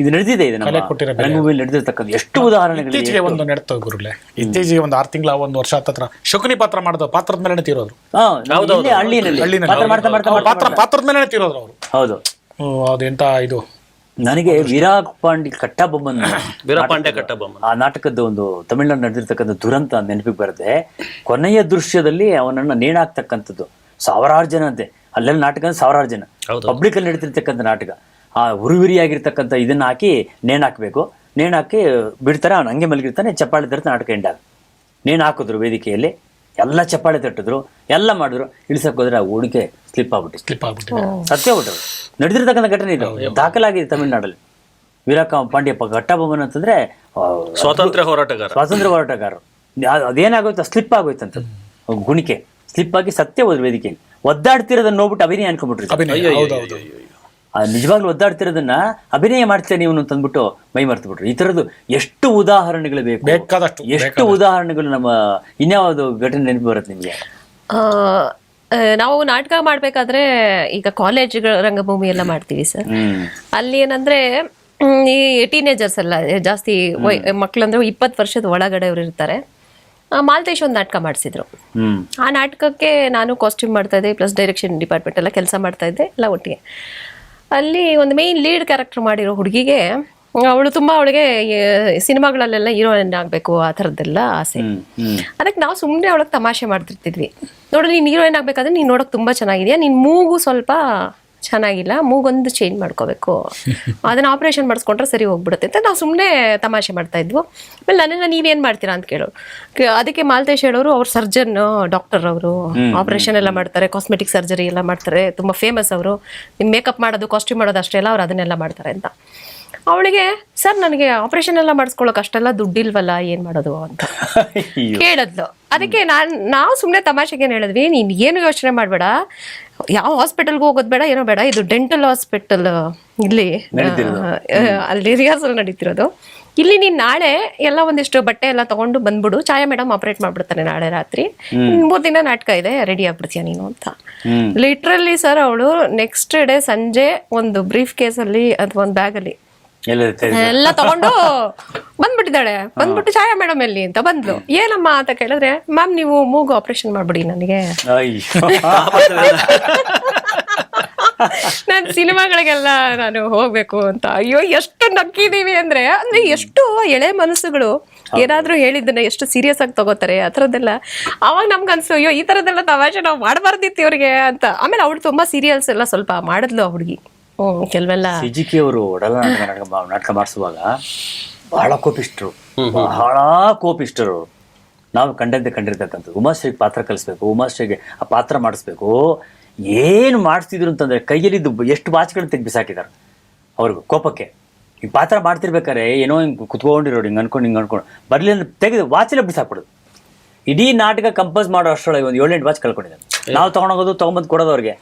ಇದು ನಡೆದಿದೆ ಇದು ನಮ್ಮ ಕಲೆ ಕೊಟ್ಟಿರೋ ಬೆಲೆ. ರಂಗಭೂಮಿಯಲ್ಲಿ ನಡೆದಿರ್ತಕ್ಕಂಥ ಎಷ್ಟು ಉದಾಹರಣೆಗಳಿವೆ ಇತ್ತೀಚೆಗೆ ಒಂದು ನೆಡ್ತವೆ ಗುರುಲೆ ಇತ್ತೀಚೆಗೆ ಒಂದು ಆರು ತಿಂಗಳ ಒಂದು ವರ್ಷ ಹತ್ತತ್ರ ಶಕುನಿ ಪಾತ್ರ ಮಾಡಿದ ಪಾತ್ರದ ಮೇಲೆ ತೀರೋದ್ರು. ಹಾ, ಇಲ್ಲೇ ಹಳ್ಳಿನಲ್ಲಿ ಹಳ್ಳಿನಲ್ಲಿ ಪಾತ್ರ ಮಾಡ್ತಾ ಮಾಡ್ತಾ ಅವ್ರ ಮಾಡ್ತಾ ಪಾತ್ರ ಪಾತ್ರದ ಮೇಲೆ ತೀರೋದ್ರು ಅವರು. ಹೌದು. ಅದೆಂತ ಇದು? ನನಗೆ ವೀರಾ ಪಾಂಡಿ ಕಟ್ಟಬೊಮ್ಮನ್ ವೀರಪಾಂಡೆ ಕಟ್ಟಬೊಮ್ಮ ಆ ನಾಟಕದ ಒಂದು ತಮಿಳ್ನಾಡು ನಡೆದಿರ್ತಕ್ಕಂಥ ದುರಂತ ನೆನಪಿಗೆ ಬರುತ್ತೆ. ಕೊನೆಯ ದೃಶ್ಯದಲ್ಲಿ ಅವನನ್ನ ನೇಣಾಕ್ತಕ್ಕಂಥದ್ದು. ಸಾವಿರಾರು ಜನ ಅಂತೆ. ಅಲ್ಲೆಲ್ಲ ನಾಟಕ ಅಂದ್ರೆ ಸಾವಿರಾರು ಜನ. ಹೌದು. ಪಬ್ಲಿಕ್ ಅಲ್ಲಿ ನಡೀತಿರ್ತಕ್ಕಂಥ ನಾಟಕ. ಆ ಉರಿವಿರಿಯಾಗಿರ್ತಕ್ಕಂಥ ಇದನ್ನ ಹಾಕಿ ನೇಣು ಹಾಕಬೇಕು. ನೇಣು ಹಾಕಿ ಬಿಡ್ತಾರೆ ಅವ್ನು ಹಂಗೆ ಮಲಗಿರ್ತಾನೆ ಚಪ್ಪಾಳೆ ತರ್ತ ನಾಟಕ ಎಂಡಾಗ ನೇಣು ಹಾಕಿದ್ರು ವೇದಿಕೆಯಲ್ಲಿ ಎಲ್ಲ ಚಪ್ಪಾಳೆ ತಟ್ಟಿದ್ರು ಎಲ್ಲ ಮಾಡಿದ್ರು. ಇಳಿಸಕ್ ಹೋದ್ರೆ ಆ ಹುಡುಕೆ ಸ್ಲಿಪ್ ಆಗ್ಬಿಟ್ಟು ಸ್ಲಿಪ್ ಆಗ್ಬಿಟ್ಟು ಸತ್ಯ ಬಿಟ್ಟರು ನಡೆದಿರ್ತಕ್ಕಂಥ ಘಟನೆ ಇದು. ದಾಖಲಾಗಿದೆ ತಮಿಳುನಾಡಲ್ಲಿ. ವೀರಕ ಪಾಂಡ್ಯ ಘಟ್ಟಬೊಮ್ಮನ್ ಅಂತಂದ್ರೆ ಸ್ವಾತಂತ್ರ್ಯ ಹೋರಾಟಗಾರ. ಸ್ವಾತಂತ್ರ್ಯ ಹೋರಾಟಗಾರ ಅದ್- ಅದೇನಾಗೋಯ್ತು ಸ್ಲಿಪ್ ಆಗೋಯ್ತಂತ ಗುಣಿಕೆ. ಸ್ಲಿಪ್ ಆಗಿ ಸತ್ಯ ಹೋದ್ರು ವೇದಿಕೆಯಲ್ಲಿ. ಒದ್ದಾಡ್ತಿರೋದನ್ನ ನೋಡ್ಬಿಟ್ಟು ಅಭಿನಯ ಅನ್ಕೊಂಡ್ಬಿಟ್ರಿ. ನಿಜವಾಗ್ಲೂ ಒದ್ದಾಡ್ತಿರೋದನ್ನ ಅಭಿನಯ ಮಾಡ್ತೇನೆ ಇವನು ಅಂತಂದ್ಬಿಟ್ಟು ಮೈ ಮರ್ತು ಬಿಟ್ರು ಈ ತರದ್ದು ಎಷ್ಟು ಉದಾಹರಣೆಗಳು ಬೇಕು? ಬೇಕಾದಷ್ಟು ಎಷ್ಟು ಉದಾಹರಣೆಗಳು ನಮ್ಮ ಇನ್ಯಾವುದು ಘಟನೆ ನೆನಪು ಬರುತ್ತೆ ನಿಮಗೆ? ನಾವು ನಾಟಕ ಮಾಡ್ಬೇಕಾದ್ರೆ ಈಗ ಕಾಲೇಜ್ ರಂಗಭೂಮಿ ಎಲ್ಲ ಮಾಡ್ತೀವಿ ಸರ್. ಅಲ್ಲಿ ಏನಂದ್ರೆ ಈ ಟೀನೇಜರ್ಸ್ ಎಲ್ಲ ಜಾಸ್ತಿ ಮಕ್ಳಂದ್ರೆ ಇಪ್ಪತ್ತು ವರ್ಷದ ಒಳಗಡೆ ಅವ್ರು ಇರ್ತಾರೆ. ಆ, ಮಾಲ್ತೇಶ್ ಒಂದು ನಾಟಕ ಮಾಡಿಸಿದ್ರು. ಆ ನಾಟಕಕ್ಕೆ ನಾನು ಕಾಸ್ಟ್ಯೂಮ್ ಮಾಡ್ತಾ ಇದ್ದೆ ಪ್ಲಸ್ ಡೈರೆಕ್ಷನ್ ಡಿಪಾರ್ಟ್ಮೆಂಟ್ ಎಲ್ಲ ಕೆಲಸ ಮಾಡ್ತಾ ಇದ್ದೆ ಎಲ್ಲ ಒಟ್ಟಿಗೆ. ಅಲ್ಲಿ ಒಂದು ಮೇನ್ ಲೀಡ್ ಕ್ಯಾರೆಕ್ಟರ್ ಮಾಡಿರೋ ಹುಡುಗಿಗೆ ಅವಳು ತುಂಬಾ ಅವಳಿಗೆ ಸಿನಿಮಾಗಳಲ್ಲೆಲ್ಲ ಹೀರೋಯಿನ್ ಆಗಬೇಕು ಆ ಥರದ್ದೆಲ್ಲ ಆಸೆ. ಅದಕ್ಕೆ ನಾವು ಸುಮ್ಮನೆ ಅವಳಗೆ ತಮಾಷೆ ಮಾಡ್ತಿರ್ತಿದ್ವಿ. ನೋಡು ನೀನು ಹೀರೋಯಿನ್ ಆಗ್ಬೇಕಾದ್ರೆ ನೀನು ನೋಡೋಕೆ ತುಂಬಾ ಚೆನ್ನಾಗಿದೆಯಾ? ನಿನ್ನ ಮೂಗು ಸ್ವಲ್ಪ ಚೆನ್ನಾಗಿಲ್ಲ ಮೂಗೊಂದು ಚೇಂಜ್ ಮಾಡ್ಕೋಬೇಕು. ಅದನ್ನ ಆಪರೇಷನ್ ಮಾಡಿಸ್ಕೊಂಡ್ರೆ ಸರಿ ಹೋಗ್ಬಿಡುತ್ತೆ ಅಂತ ನಾವು ಸುಮ್ಮನೆ ತಮಾಷೆ ಮಾಡ್ತಾ ಇದ್ವು. ಆಮೇಲೆ ನನ್ನನ್ನು ನೀವೇನು ಮಾಡ್ತೀರಾ ಅಂತ ಕೇಳೋರು ಅದಕ್ಕೆ ಮಾಲ್ತೇಶ್ ಹೇಳೋರು ಅವ್ರು ಸರ್ಜನ್ ಡಾಕ್ಟರ್ ಅವರು. ಆಪರೇಷನ್ ಎಲ್ಲ ಮಾಡ್ತಾರೆ ಕಾಸ್ಮೆಟಿಕ್ ಸರ್ಜರಿ ಎಲ್ಲ ಮಾಡ್ತಾರೆ ತುಂಬ ಫೇಮಸ್ ಅವರು. ನಿಮ್ಮ ಮೇಕಪ್ ಮಾಡೋದು ಕಾಸ್ಟ್ಯೂಮ್ ಮಾಡೋದು ಅಷ್ಟೇ ಅವ್ರು ಅದನ್ನೆಲ್ಲ ಮಾಡ್ತಾರೆ ಅಂತ. ಅವಳಿಗೆ ಸರ್ ನನಗೆ ಆಪರೇಷನ್ ಎಲ್ಲ ಮಾಡಿಸ್ಕೊಳ್ಳೋಕೆ ಅಷ್ಟೆಲ್ಲ ದುಡ್ಡಿಲ್ವಲ್ಲ ಏನು ಮಾಡೋದು ಅಂತ. ಕೇಳಿದ್ಲು. ಅದಕ್ಕೆ ನಾನು ನಾವು ಸುಮ್ಮನೆ ತಮಾಷೆಗೆ ಹೇಳಿದ್ವಿ ನೀನು ಏನು ಯೋಚನೆ ಮಾಡಬೇಡ. ಯಾವ ಹಾಸ್ಪಿಟಲ್ಗೂ ಹೋಗೋದು ಬೇಡ ಏನೋ ಬೇಡ. ಇದು ಡೆಂಟಲ್ ಹಾಸ್ಪಿಟಲ್ ಇಲ್ಲಿ ಅಲ್ಲಿ ರಿಹರ್ಸಲ್ ನಡೀತಿರೋದು. ಇಲ್ಲಿ ನೀನ್ ನಾಳೆ ಎಲ್ಲ ಒಂದಿಷ್ಟು ಬಟ್ಟೆ ಎಲ್ಲ ತಗೊಂಡು ಬಂದ್ಬಿಡು. ಛಾಯಾ ಮೇಡಮ್ ಆಪರೇಟ್ ಮಾಡ್ಬಿಡ್ತಾನೆ ನಾಳೆ ರಾತ್ರಿ. ಮೂರ್ ದಿನ ನಾಟಕ ಇದೆ ರೆಡಿ ಆಗ್ಬಿಡ್ತೀಯ ನೀನು ಅಂತ. ಲಿಟ್ರಲ್ಲಿ ಲಿಟ್ರಲಿ ಸರ್ ಅವಳು ನೆಕ್ಸ್ಟ್ ಡೇ ಸಂಜೆ ಒಂದು ಬ್ರೀಫ್ ಕೇಸಲ್ಲಿ ಅಥವಾ ಒಂದು ಬ್ಯಾಗಲ್ಲಿ ಎಲ್ಲ ತಗೊಂಡು ಬಂದ್ಬಿಟ್ಟಿದ್ದಾಳೆ. ಬಂದ್ಬಿಟ್ಟು ಛಾಯಾ ಮೇಡಮ್ ಎಲ್ಲಿ ಅಂತ ಬಂದ್ಲು. ಏನಮ್ಮ ಅಂತ ಕೇಳಿದ್ರೆ ಮ್ಯಾಮ್ ನೀವು ಮೂಗು ಆಪರೇಷನ್ ಮಾಡ್ಬಿಡಿ ನನಗೆ. ನಾನು ಸಿನಿಮಾಗಳಿಗೆಲ್ಲ ನಾನು ಹೋಗ್ಬೇಕು ಅಂತ. ಅಯ್ಯೋ ಎಷ್ಟು ನಕ್ಕಿದೀವಿ ಅಂದ್ರೆ ಅಂದ್ರೆ ಎಷ್ಟು ಎಳೆ ಮನಸ್ಸುಗಳು ಏನಾದ್ರೂ ಹೇಳಿದ್ದನ್ನ ಎಷ್ಟು ಸೀರಿಯಸ್ ಆಗಿ ತಗೋತಾರೆ ಆ ಥರದ್ದೆಲ್ಲ. ಅವಾಗ ನಮ್ಗೆ ಅನ್ಸು ಅಯ್ಯೋ ಈ ಥರದ್ದೆಲ್ಲ ತಮಾಷೆ ನಾವು ಮಾಡಬಾರ್ದಿತ್ತು ಇವ್ರಿಗೆ ಅಂತ. ಆಮೇಲೆ ಅವಳು ತುಂಬಾ ಸೀರಿಯಲ್ಸ್ ಎಲ್ಲ ಸ್ವಲ್ಪ ಮಾಡಿದ್ಲು ಆ ಹುಡುಗಿ. ಕೆಲವೆಲ್ಲ ಸಿಜಿಕಿ ಅವರು ಒಡಲ ನಾಟಕ ನಾಟಕ ಮಾಡಿಸುವಾಗ ಬಹಳ ಕೋಪಿಷ್ಟರು. ಬಹಳ ಕೋಪಿಷ್ಟರು. ನಾವು ಕಂಡದ್ದೇ ಕಂಡಿರ್ತಕ್ಕಂಥದ್ದು. ಉಮಾಶ್ರೀಗೆ ಪಾತ್ರ ಕಲಿಸ್ಬೇಕು ಉಮಾಶ್ರೀಗೆ ಆ ಪಾತ್ರ ಮಾಡಿಸ್ಬೇಕು. ಏನು ಮಾಡಿಸ್ತಿದ್ರು ಅಂತಂದ್ರೆ ಕೈಯಲ್ಲಿ ಎಷ್ಟು ಬಾಚ್ಗಳನ್ನ ತೆಗ್ದು ಬಿಸಾಕಿದ್ದಾರೆ ಅವ್ರಿಗೆ ಕೋಪಕ್ಕೆ. ಈ ಪಾತ್ರ ಮಾಡ್ತಿರ್ಬೇಕಾರೆ ಏನೋ ಹಿಂಗೆ ಕುತ್ಕೊಂಡಿರೋರು ಹಿಂಗೆ ಅನ್ಕೊಂಡು ಹಿಂಗೆ ಅನ್ಕೊಂಡು. ಬರಲಿ ಅಂದ್ರೆ ತೆಗೆದು ವಾಚಲ್ಲೇ ಬಿಸಾಕ್ಬಿಡೋದು. ಇಡೀ ನಾಟಕ ಕಂಪೋಸ್ ಮಾಡೋ ಅಷ್ಟರೊಳಗೆ ಒಂದು ಏಳೆಂಟು ವಾಚ್ ಕಳ್ಕೊಂಡಿದ್ದಾರೆ. ನಾವು ತೊಗೊಂಡೋಗೋದು ತೊಗೊಂಬಂದು ಕೊಡೋದು ಅವ್ರಿಗೆ.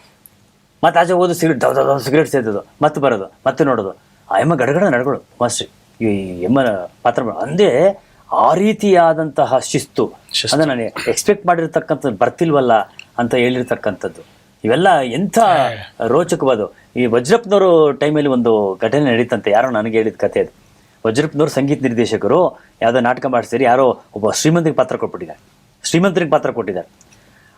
ಮತ್ತೆ ಆಚೆ ಹೋದು ಸಿಗರೇಟ್ ದವ ದವ ಸಿಗರೇಟ್ ಸೇದೋದು ಮತ್ತೆ ಬರೋದು ಮತ್ತೆ ನೋಡೋದು. ಆ ಎಮ್ಮ ಗಡಗಡ ನಡ್ಗಳು ಮಾಸ್ಟ್ರಿ. ಈ ಎಮ್ಮನ ಪಾತ್ರ ಅಂದೇ ಆ ರೀತಿಯಾದಂತಹ ಶಿಸ್ತು. ಅಂದ್ರೆ ನಾನು ಎಕ್ಸ್ಪೆಕ್ಟ್ ಮಾಡಿರ್ತಕ್ಕಂಥದ್ದು ಬರ್ತಿಲ್ವಲ್ಲ ಅಂತ ಹೇಳಿರ್ತಕ್ಕಂಥದ್ದು. ಇವೆಲ್ಲ ಎಂಥ ರೋಚಕವಾದ. ಈ ವಜ್ರಪ್ಪನವರು ಟೈಮಲ್ಲಿ ಒಂದು ಘಟನೆ ನಡೀತಂತೆ. ಯಾರೋ ನನಗೆ ಹೇಳಿದ ಕತೆ ಅದು. ವಜ್ರಪ್ಪನವರು ಸಂಗೀತ ನಿರ್ದೇಶಕರು ಯಾವುದೋ ನಾಟಕ ಮಾಡಿಸ್ತೀರಿ ಯಾರೋ ಒಬ್ಬ ಶ್ರೀಮಂತಿಗೆ ಪಾತ್ರ ಕೊಟ್ಬಿಟ್ಟಿದ್ದಾರೆ. ಶ್ರೀಮಂತರಿಗೆ ಪಾತ್ರ ಕೊಟ್ಟಿದ್ದಾರೆ.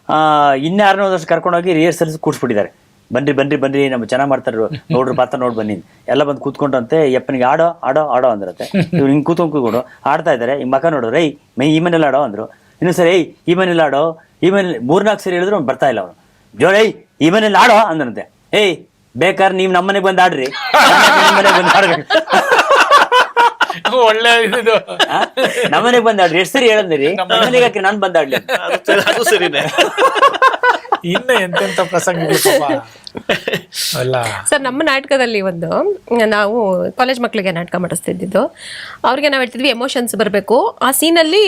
ಆ, ಇನ್ಯಾರನ್ನೋ ಒಂದಷ್ಟು ಕರ್ಕೊಂಡೋಗಿ ರಿಹರ್ಸಲ್ಸ್ ಕೂಡ್ಸ್ಬಿಟ್ಟಿದ್ದಾರೆ. ಬನ್ರಿ ಬನ್ರಿ ಬನ್ರಿ ನಮ್ಮ ಚೆನ್ನಾಗಿ ಮಾಡ್ತಾರ ನೋಡ್ರಿ ಪಾತ್ರ ನೋಡ್ ಬನ್ನಿ ಎಲ್ಲ ಬಂದು ಕೂತ್ಕೊಂಡಂತೆ ಯಪ್ಪನಿಗೆ ಆಡೋ ಆಡೋ ಆಡೋ ಅಂದ್ರಂತೆ. ಇವ್ರು ಹಿಂಗೆ ಕೂತ್ಕೊಂಡು ಕೂತ್ಕೊಂಡು ಆಡ್ತಾ ಇದ್ದಾರೆ ಈ ಮಕ ನೋಡು ರೈ ಮೈ ಈ ಮನೇಲಿ ಆಡೋ ಅಂದ್ರು. ಇನ್ನು ಸರಿ, ಏಯ್, ಈ ಮನೇಲಿ ಆಡೋ, ಈ ಮನೇಲಿ ಮೂರ್ನಾಲ್ಕು ಸರಿ ಹೇಳಿದ್ರು ಬರ್ತಾ ಇಲ್ಲ ಅವನು. ಜೋಳೈ ಈ ಮನೇಲಿ ಆಡೋ ಅಂದ್ರಂತೆ. ಏಯ್, ಬೇಕಾದ್ರೆ ನೀವು ನಮ್ಮನೆಗೆ ಬಂದು ಆಡ್ರಿ. ಮನೆಗೆ ಒಳ್ಳೆ ಇದು? ನಮ್ಮನೆಗೆ ಬಂದಾಡ್ರಿ ಎಷ್ಟು ಸರಿ ಹೇಳಂದ್ರಿ? ನಮ್ಮನೆಗೆ ಹಾಕಿ ನಾನು ಬಂದಾಡ್ಲಿ ಅಂತ. ಅದು- ಸರಿನೇ. ಇನ್ನ ಎಂತೆಂತ ಪ್ರಸಂಗ ಅಲ್ಲ. ಸರ್ ನಮ್ಮ ನಾಟಕದಲ್ಲಿ ಒಂದು ನಾವು ಕಾಲೇಜ್ ಮಕ್ಕಳಿಗೆ ನಾಟಕ ಮಾಡಿಸ್ತಿದ್ದು ಅವ್ರಿಗೆ ನಾವು ಹೇಳ್ತಿದ್ವಿ ಎಮೋಷನ್ಸ್ ಬರಬೇಕು. ಆ ಸೀನಲ್ಲಿ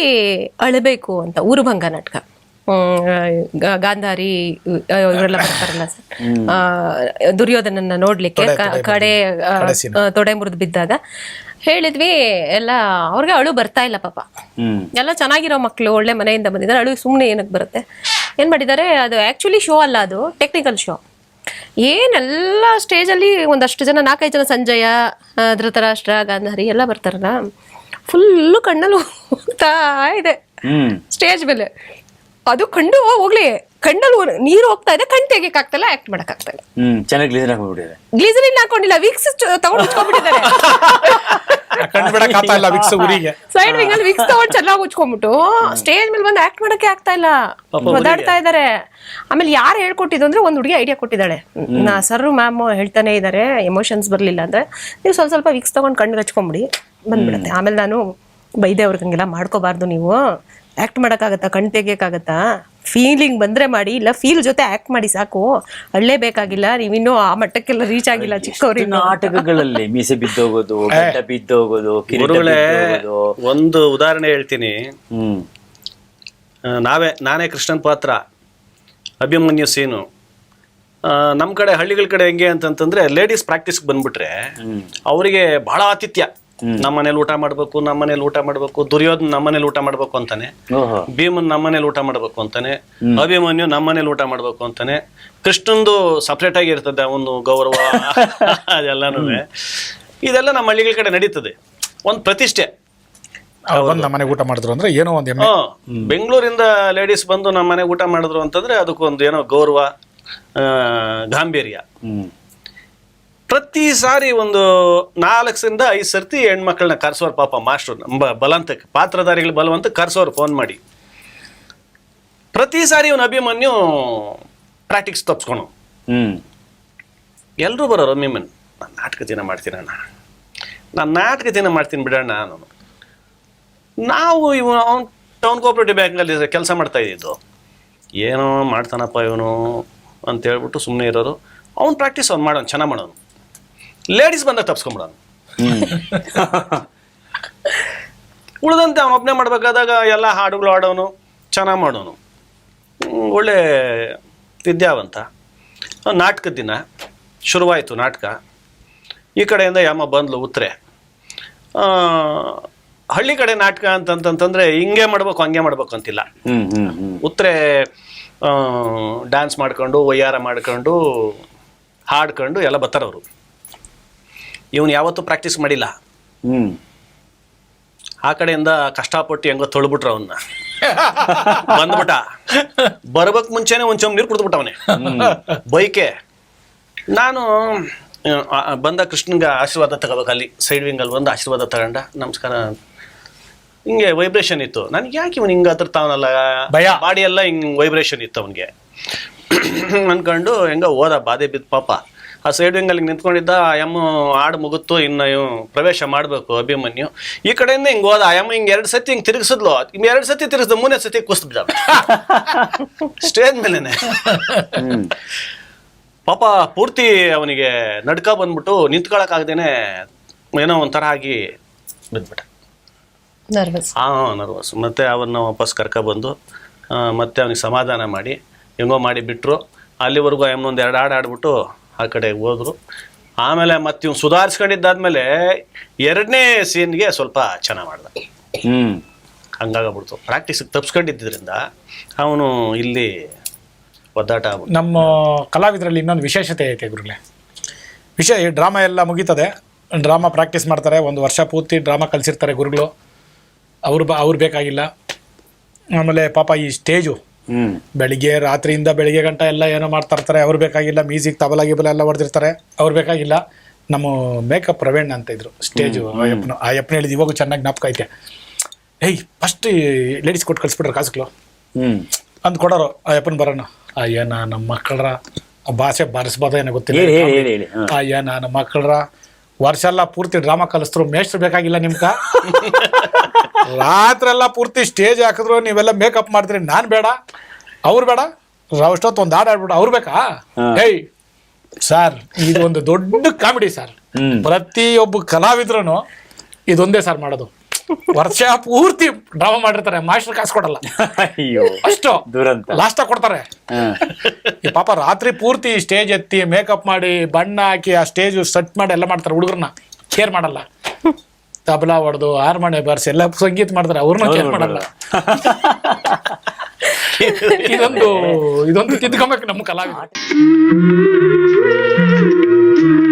ಅಳಬೇಕು ಅಂತ ಊರುಭಂಗ ನಾಟಕ. ಹ್ಮ್, ಗಾಂಧಾರಿ ಇವರೆಲ್ಲ ಬರ್ತಾರಲ್ಲ ಸರ್. ಆ, ದುರ್ಯೋಧನನ್ನ ನೋಡ್ಲಿಕ್ಕೆ ಕಡೆ ತೊಡೆ ಮುರಿದು ಬಿದ್ದಾಗ ಹೇಳಿದ್ವಿ ಎಲ್ಲ ಅವ್ರಿಗೆ ಅಳು ಬರ್ತಾ ಇಲ್ಲ ಪಾಪ. ಎಲ್ಲ ಚೆನ್ನಾಗಿರೋ ಮಕ್ಕಳು ಒಳ್ಳೆ ಮನೆಯಿಂದ ಬಂದಿದ್ದಾರೆ. ಅಳು ಸುಮ್ಮನೆ ಏನಕ್ಕೆ ಬರುತ್ತೆ? ಏನು ಮಾಡಿದ್ದಾರೆ ಅದು ಆ್ಯಕ್ಚುಲಿ ಶೋ ಅಲ್ಲ ಅದು ಟೆಕ್ನಿಕಲ್ ಶೋ ಏನೆಲ್ಲ ಸ್ಟೇಜಲ್ಲಿ ಒಂದಷ್ಟು ಜನ ನಾಲ್ಕೈದು ಜನ ಸಂಜಯ ಧೃತರಾಷ್ಟ್ರ ಗಾಂಧಾರಿ ಎಲ್ಲ ಬರ್ತಾರಲ್ಲ ಫುಲ್ಲು ಕಣ್ಣಲ್ಲಿ ಹೋಗ್ತಾ ಇದೆ. ಸ್ಟೇಜ್ ಮೇಲೆ. ಅದು ಕಂಡು ಹೋಗ್ಲಿ. ಕಣ್ಣಲ್ಲಿ ನೀರು ಹೋಗ್ತಾ ಇದೆ ಕಣ್ ತೆಗಿಯಕ್ ಆಗ್ತಲ್ಲ ಆಕ್ಟ್ ಮಾಡಕ್ ಆಗ್ತಾ ಇಲ್ಲ ಹ್ಮ್ ಚೆನ್ನಾಗಿ ಗ್ಲೀಸರ್ ಹಾಕೊಂಡ್ಬಿಟ್ಟಿದೆ ಗ್ಲೀಸರಿನ್ ಹಾಕೊಂಡಿಲ್ಲ ವಿಕ್ಸ್ ತಗೊಂಡು ಕಣ್ಣು ಬಿಡಕ್ ಆಗ್ತಾ ಇಲ್ಲ ವಿಕ್ಸ್ ಉರಿಗೆ. ಸೈಡ್ ವಿಂಗ್ ಅಲ್ಲಿ ವಿಕ್ಸ್ ತಗೊಂಡು ಚೆನ್ನಾಗಿ ಉಚ್ಕೊಂಡ್ಬಿಟ್ಟು ಸ್ಟೇಜ್ ಮೇಲೆ ಬಂದು ಆಕ್ಟ್ ಮಾಡಕ್ಕೆ ಆಗ್ತಾ ಇಲ್ಲ. ಒದಾಡ್ತಾ ಇದಾರೆ. ಆಮೇಲೆ ಯಾರು ಹೇಳ್ಕೊಟ್ಟಿದ್ದು ಅಂದ್ರೆ ಒಂದ್ ಹುಡುಗಿ ಐಡಿಯಾ ಕೊಟ್ಟಿದ್ದಾಳೆ. ನಾ ಸರ್ ಮ್ಯಾಮ್ ಹೇಳ್ತಾನೆ ಇದಾರೆ ಎಮೋಷನ್ಸ್ ಬರ್ಲಿಲ್ಲ ಅಂದ್ರೆ ನೀವು ಸ್ವಲ್ಪ ಸ್ವಲ್ಪ ವಿಕ್ಸ್ ತಗೊಂಡ್ ಕಣ್ಣು ಹಚ್ಕೊಂಬಿಡಿ ಬಂದ್ಬಿಡುತ್ತೆ. ಆಮೇಲೆ ನಾನು ಬೈದೇ ಅವ್ರಿಗೆ ಹಂಗೆಲ್ಲ ಮಾಡ್ಕೋಬಾರ್ದು ನೀವು. ಆಕ್ಟ್ ಮಾಡಕ್ಕಾಗತ್ತಾ? ಕಣ್ ತೆಗಿಯೋಕ್ಕಾಗತ್ತಾ? ಫೀಲಿಂಗ್ ಬಂದ್ರೆ ಮಾಡಿ ಇಲ್ಲ ಫೀಲ್ ಜೊತೆ ಆಕ್ಟ್ ಮಾಡಿ ಸಾಕು. ಅಳ್ಳೇ ಬೇಕಾಗಿಲ್ಲ ನೀವಿನ್ನೂ ಆ ಮಟ್ಟಕ್ಕೆಲ್ಲ ರೀಚ್ ಆಗಿಲ್ಲ ಚಿಕ್ಕವರಿನ ನಾಟಕಗಳಲ್ಲಿ ಮೀಸೆ ಬಿದ್ದೋಗೋದು ಗಡ್ಡ ಬಿದ್ದೋಗೋದು ಒಂದು ಉದಾಹರಣೆ ಹೇಳ್ತೀನಿ. ಹ್ಮ್. ನಾವೇ ನಾನೇ ಕೃಷ್ಣನ್ ಪಾತ್ರ ಅಭಿಮನ್ಯು ಸೀನು. ನಮ್ಮ ಕಡೆ ಹಳ್ಳಿಗಳ ಕಡೆ ಹೆಂಗೆ ಅಂತಂತಂದ್ರೆ ಲೇಡೀಸ್ ಪ್ರಾಕ್ಟೀಸ್ಗೆ ಬಂದ್ಬಿಟ್ರೆ ಅವರಿಗೆ ಬಹಳ ಆತಿಥ್ಯ. ನಮ್ಮ ಮನೇಲಿ ಊಟ ಮಾಡ್ಬೇಕು ನಮ್ಮ ಮನೇಲಿ ಊಟ ಮಾಡ್ಬೇಕು ದುರ್ಯೋಧನ್ ನಮ್ಮ ಮನೇಲಿ ಊಟ ಮಾಡ್ಬೇಕು ಅಂತಾನೆ. ಭೀಮನ್ ನಮ್ಮ ಮನೇಲಿ ಊಟ ಮಾಡ್ಬೇಕು ಅಂತಾನೆ. ಅಭಿಮನ್ಯು ನಮ್ಮ ಮನೇಲಿ ಊಟ ಮಾಡ್ಬೇಕು ಅಂತಾನೆ. ಕೃಷ್ಣಂದು ಸಪ್ರೇಟ್ ಆಗಿ ಇರ್ತದೆ ಒಂದು ಗೌರವ ಅದೆಲ್ಲಾನು ಇದೆಲ್ಲ ನಮ್ಮ ಹಳ್ಳಿಗಳ ಕಡೆ ನಡೀತದೆ. ಒಂದು ಪ್ರತಿಷ್ಠೆ. ಬಂದು ನಮ್ಮ ಮನೆಗೆ ಊಟ ಮಾಡಿದ್ರು ಅಂದ್ರೆ ಏನೋ ಒಂದು ಬೆಂಗಳೂರಿಂದ ಲೇಡೀಸ್ ಬಂದು ನಮ್ಮ ಮನೆಗೆ ಊಟ ಮಾಡಿದ್ರು ಅಂತಂದ್ರೆ ಅದಕ್ಕೊಂದು ಏನೋ ಗೌರವ ಆ, ಗಾಂಭೀರ್ಯ. ಹ್ಮ್. ಪ್ರತಿ ಸಾರಿ ಒಂದು ನಾಲ್ಕರಿಂದ ಐದು ಸರ್ತಿ ಹೆಣ್ಮಕ್ಳನ್ನ ಕರೆಸೋರು ಪಾಪ ಮಾಸ್ಟ್ರು. ನಮ್ಮ ಬಲವಂತಕ್ಕೆ ಪಾತ್ರಧಾರಿಗಳು ಬಲವಂತ ಕರೆಸೋರು ಫೋನ್ ಮಾಡಿ. ಪ್ರತಿ ಸಾರಿ ಇವನು ಅಭಿಮನ್ಯು ಪ್ರಾಕ್ಟಿಕ್ಸ್ ತಪ್ಸ್ಕೊಳು ಎಲ್ಲರೂ ಬರೋರು ಅಭಿಮನ್ ನಾನು ನಾಟಕ ದಿನ ಮಾಡ್ತೀನಣ್ಣ ನಾನು ನಾಟಕ ದಿನ ಮಾಡ್ತೀನಿ ಬಿಡೋಣ ನಾನು ನಾವು ಇವನು ಅವ್ನು ಟೌನ್ ಕೋಆಪರೇಟಿವ್ ಬ್ಯಾಂಕಲ್ಲಿ ಕೆಲಸ ಮಾಡ್ತಾ ಇದ್ದಿದ್ದು. ಏನೋ ಮಾಡ್ತಾನಪ್ಪ ಇವನು ಅಂತ ಹೇಳ್ಬಿಟ್ಟು ಸುಮ್ಮನೆ ಇರೋರು. ಅವ್ನು ಪ್ರಾಕ್ಟೀಸ್ ಅವ್ನು ಮಾಡೋನು ಚೆನ್ನಾಗಿ ಮಾಡೋನು. ಲೇಡೀಸ್ ಬಂದಾಗ ತಪ್ಸ್ಕೊಂಬಿಡೋನು ಉಳಿದಂತೆ ಅವನು ಒಬ್ಬನೇ ಮಾಡಬೇಕಾದಾಗ ಎಲ್ಲ ಹಾಡುಗಳು ಆಡೋನು ಚೆನ್ನಾಗಿ ಮಾಡೋನು. ಒಳ್ಳೆ ವಿದ್ಯಾವಂತ. ನಾಟಕದ ದಿನ ಶುರುವಾಯಿತು ನಾಟಕ. ಈ ಕಡೆಯಿಂದ ಯಮ್ಮ ಬಂದ್ಲು ಉತ್ತರೆ ಹಳ್ಳಿ ಕಡೆ ನಾಟಕ ಅಂತಂತಂತಂದರೆ ಹಿಂಗೆ ಮಾಡ್ಬೇಕು ಹಂಗೆ ಮಾಡ್ಬೇಕು ಅಂತಿಲ್ಲ. ಉತ್ತರೆ ಡ್ಯಾನ್ಸ್ ಮಾಡ್ಕೊಂಡು ಒಯ್ಯಾರ ಮಾಡ್ಕೊಂಡು ಹಾಡ್ಕೊಂಡು ಎಲ್ಲ ಬರ್ತಾರವರು. ಇವನು ಯಾವತ್ತೂ ಪ್ರಾಕ್ಟೀಸ್ ಮಾಡಿಲ್ಲ. ಹ್ಮ್. ಆ ಕಡೆಯಿಂದ ಕಷ್ಟಪಟ್ಟು ಹೆಂಗೋ ತೊಳ್ಬಿಟ್ರು ಅವನ್ನ ಬಂದ್ಬಿಟ್ಟ. ಬರ್ಬೇಕು ಮುಂಚೆನೆ ಒಂದ್ ಚಮ್ ನೀರು ಕುಡ್ದ್ಬಿಟ್ಟ ಅವನೇ. ಬೈಕೆ. ನಾನು ಬಂದ ಕೃಷ್ಣನ್ಗೆ ಆಶೀರ್ವಾದ ತಗೋಬೇಕು ಅಲ್ಲಿ. ಸೈಡ್ ವಿಂಗಲ್ಲಿ ಬಂದು ಆಶೀರ್ವಾದ ತಗೊಂಡ ನಮಸ್ಕಾರ. ಹಿಂಗೆ ವೈಬ್ರೇಷನ್ ಇತ್ತು. ನನಗೆ ಯಾಕೆ ಇವನು ಹಿಂಗೆ ಹತ್ತಿರ್ತಾವನಲ್ಲ ಭಯ. ಬಾಡಿ ಎಲ್ಲ ಹಿಂಗೆ ವೈಬ್ರೇಷನ್ ಇತ್ತು ಅವನಿಗೆ. ಅನ್ಕೊಂಡು ಹೆಂಗ ಹೋದ ಬಾಧೆ ಬಿದ್ದು ಪಾಪ. ಆ ಸೈಡ್ ವಿಂಗಲ್ಲಿ ನಿಂತ್ಕೊಂಡಿದ್ದ ಆ ಯಮ್ಮ ಹಾಡು ಮುಗುತ್ತು ಇನ್ನು ಇವ್ ಪ್ರವೇಶ ಮಾಡಬೇಕು ಅಭಿಮನ್ಯು. ಈ ಕಡೆಯಿಂದ ಹಿಂಗೆ ಹೋದ ಆ ಯಮ್ಮ ಹಿಂಗೆ ಎರಡು ಸತಿ ಹಿಂಗೆ ತಿರುಗಿಸಿದ್ಲು ಹಿಂಗೆ ಎರಡು ಸತಿ ತಿರುಗಿಸ್ದು ಮೂರನೇ ಸತಿ ಕುಸ್ತು ಬಿದ್ದ ಸ್ಟೇಜ್ ಮೇಲೆನೆ. ಹ್ಮ್. ಪಾಪ ಪೂರ್ತಿ ಅವನಿಗೆ ನಡ್ಕ ಬಂದ್ಬಿಟ್ಟು ನಿಂತ್ಕೊಳಕ್ಕಾಗ್ದೇನೆ ಏನೋ ಒಂಥರ ಆಗಿ ಬಿದ್ಬಿಟ್ಟ. ನರ್ವಸ್ ಹಾಂ ನರ್ವಸ್ ಮತ್ತೆ ಅವನ್ನ ವಾಪಸ್ ಕರ್ಕೊಬಂದು ಬಂದು ಮತ್ತೆ ಅವನಿಗೆ ಸಮಾಧಾನ ಮಾಡಿ ಹೆಂಗೋ ಮಾಡಿ ಬಿಟ್ಟರು ಅಲ್ಲಿವರೆಗೂ ಒಂದು ಎರಡು ಹಾಡು ಆಡ್ಬಿಟ್ಟು ಆ ಕಡೆ ಹೋದ್ರು. ಆಮೇಲೆ ಮತ್ತೆ ಇವ್ನು ಸುಧಾರಿಸ್ಕೊಂಡಿದ್ದಾದ್ಮೇಲೆ ಎರಡನೇ ಸೀನ್ಗೆ ಸ್ವಲ್ಪ ಚೆನ್ನಾಗಿ ಮಾಡ್ದ. ಹ್ಮ್. ಹಂಗಾಗ್ಬಿಡ್ತು. ಪ್ರಾಕ್ಟೀಸಿಗೆ ತಪ್ಸ್ಕೊಂಡಿದ್ದರಿಂದ ಅವನು ಇಲ್ಲಿ ಒದ್ದಾಟ ನಮ್ಮ ಕಲಾವಿದರಲ್ಲಿ ಇನ್ನೊಂದು ವಿಶೇಷತೆ ಐತೆ ಗುರುಗಳೇ ವಿಷಯ ಡ್ರಾಮಾ ಎಲ್ಲ ಮುಗೀತದೆ. ಡ್ರಾಮಾ ಪ್ರಾಕ್ಟೀಸ್ ಮಾಡ್ತಾರೆ. ಒಂದು ವರ್ಷ ಪೂರ್ತಿ ಡ್ರಾಮಾ ಕಲಿಸಿರ್ತಾರೆ ಗುರುಗಳು. ಅವ್ರು ಬ ಅವ್ರು ಬೇಕಾಗಿಲ್ಲ. ಆಮೇಲೆ ಪಾಪ ಈ ಸ್ಟೇಜು. ಬೆಳಿಗ್ಗೆ ರಾತ್ರಿಯಿಂದ ಬೆಳಿಗ್ಗೆ ಗಂಟ ಎಲ್ಲ ಏನೋ ಮಾಡ್ತಾ ಇರ್ತಾರೆ ಅವ್ರು ಬೇಕಾಗಿಲ್ಲ ಮ್ಯೂಸಿಕ್ ತಬಲಾ ಗಿಬಲ ಎಲ್ಲ ಹೊಡೆದಿರ್ತಾರೆ. ಅವ್ರು ಬೇಕಾಗಿಲ್ಲ ನಮ್ಮ ಮೇಕಪ್ ಪ್ರವೀಣ್ ಅಂತ ಇದ್ರು. ಸ್ಟೇಜು ಅಯ್ಯಪ್ಪನ ಆ ಯಪ್ಪನ ಹೇಳಿದ್ ಇವಾಗೂ ಚೆನ್ನಾಗಿ ಜ್ಞಾಪಕ ಐತೆ. ಏಯ್ ಫಸ್ಟ್ ಲೇಡೀಸ್ ಕೊಟ್ಟು ಕಳಿಸ್ಬಿಟ್ರೆ ಕಾಸುಗಳು ಹ್ಮ್. ಅಂದ್ ಕೊಡೋರು ಅಯ್ಯಪ್ಪನ ಬರೋಣ. ಅಯ್ಯನ ನಮ್ಮ ಮಕ್ಕಳರ ಭಾಷೆ ಬಾರಿಸ್ಬೋದ ಏನೋ ಗೊತ್ತಿಲ್ಲ. ಅಯ್ಯನ ನಮ್ಮ ಮಕ್ಕಳ್ರ ವರ್ಷ ಎಲ್ಲ ಪೂರ್ತಿ ಡ್ರಾಮಾ ಕಲಿಸ್ತರು ಮೇಷ್ಟ್ರು ಬೇಕಾಗಿಲ್ಲ ನಿಮ್ಗೆ? ರಾತ್ರೆಲ್ಲ ಪೂರ್ತಿ ಸ್ಟೇಜ್ ಹಾಕಿದ್ರು ನೀವೆಲ್ಲ ಮೇಕಪ್ ಮಾಡ್ತೀರಿ. ನಾನು ಬೇಡ. ಅವ್ರು ಬೇಡ. ಅಷ್ಟೊತ್ತು ಒಂದು ಹಾಡು ಆಡ್ಬಿಡ ಅವ್ರು ಬೇಕಾ? ಏಯ್ ಸರ್ ಇದು ಒಂದು ದೊಡ್ಡ ಕಾಮಿಡಿ ಸರ್. ಪ್ರತಿಯೊಬ್ಬ ಕಲಾವಿದ್ರೂ ಇದೊಂದೇ ಸರ್ ಮಾಡೋದು. ವರ್ಷ ಪೂರ್ತಿ ಡ್ರಾಮಾ ಮಾಡಿರ್ತಾರೆ. ಮಾಸ್ಟರ್ ಕಾಸು ಕೊಡಲ್ಲ. ಅಯ್ಯೋ ಅಷ್ಟು. ಲಾಸ್ಟಾಗಿ ಲಾಸ್ಟ್ ಕೊಡ್ತಾರೆ. ಈ ಪಾಪ ರಾತ್ರಿ ಪೂರ್ತಿ ಸ್ಟೇಜ್ ಎತ್ತಿ ಮೇಕಪ್ ಮಾಡಿ ಬಣ್ಣ ಹಾಕಿ ಆ ಸ್ಟೇಜ್ ಸೆಟ್ ಮಾಡಿ ಎಲ್ಲ ಮಾಡ್ತಾರೆ ಹುಡುಗರನ್ನ. ಕೇರ್ ಮಾಡಲ್ಲ. ತಬಲಾ ಹೊಡೆದು ಹಾರ್ಮೋನಿ ಬರ್ಸಿ ಎಲ್ಲ ಸಂಗೀತ ಮಾಡ್ತಾರೆ. ಅವ್ರನ್ನ ಕೇರ್ ಮಾಡಲ್ಲ. ಇದೊಂದು ಇದೊಂದು ತಿದ್ಕೊಬೇಕು ನಮ್ಮ ಕಲಾವಿದ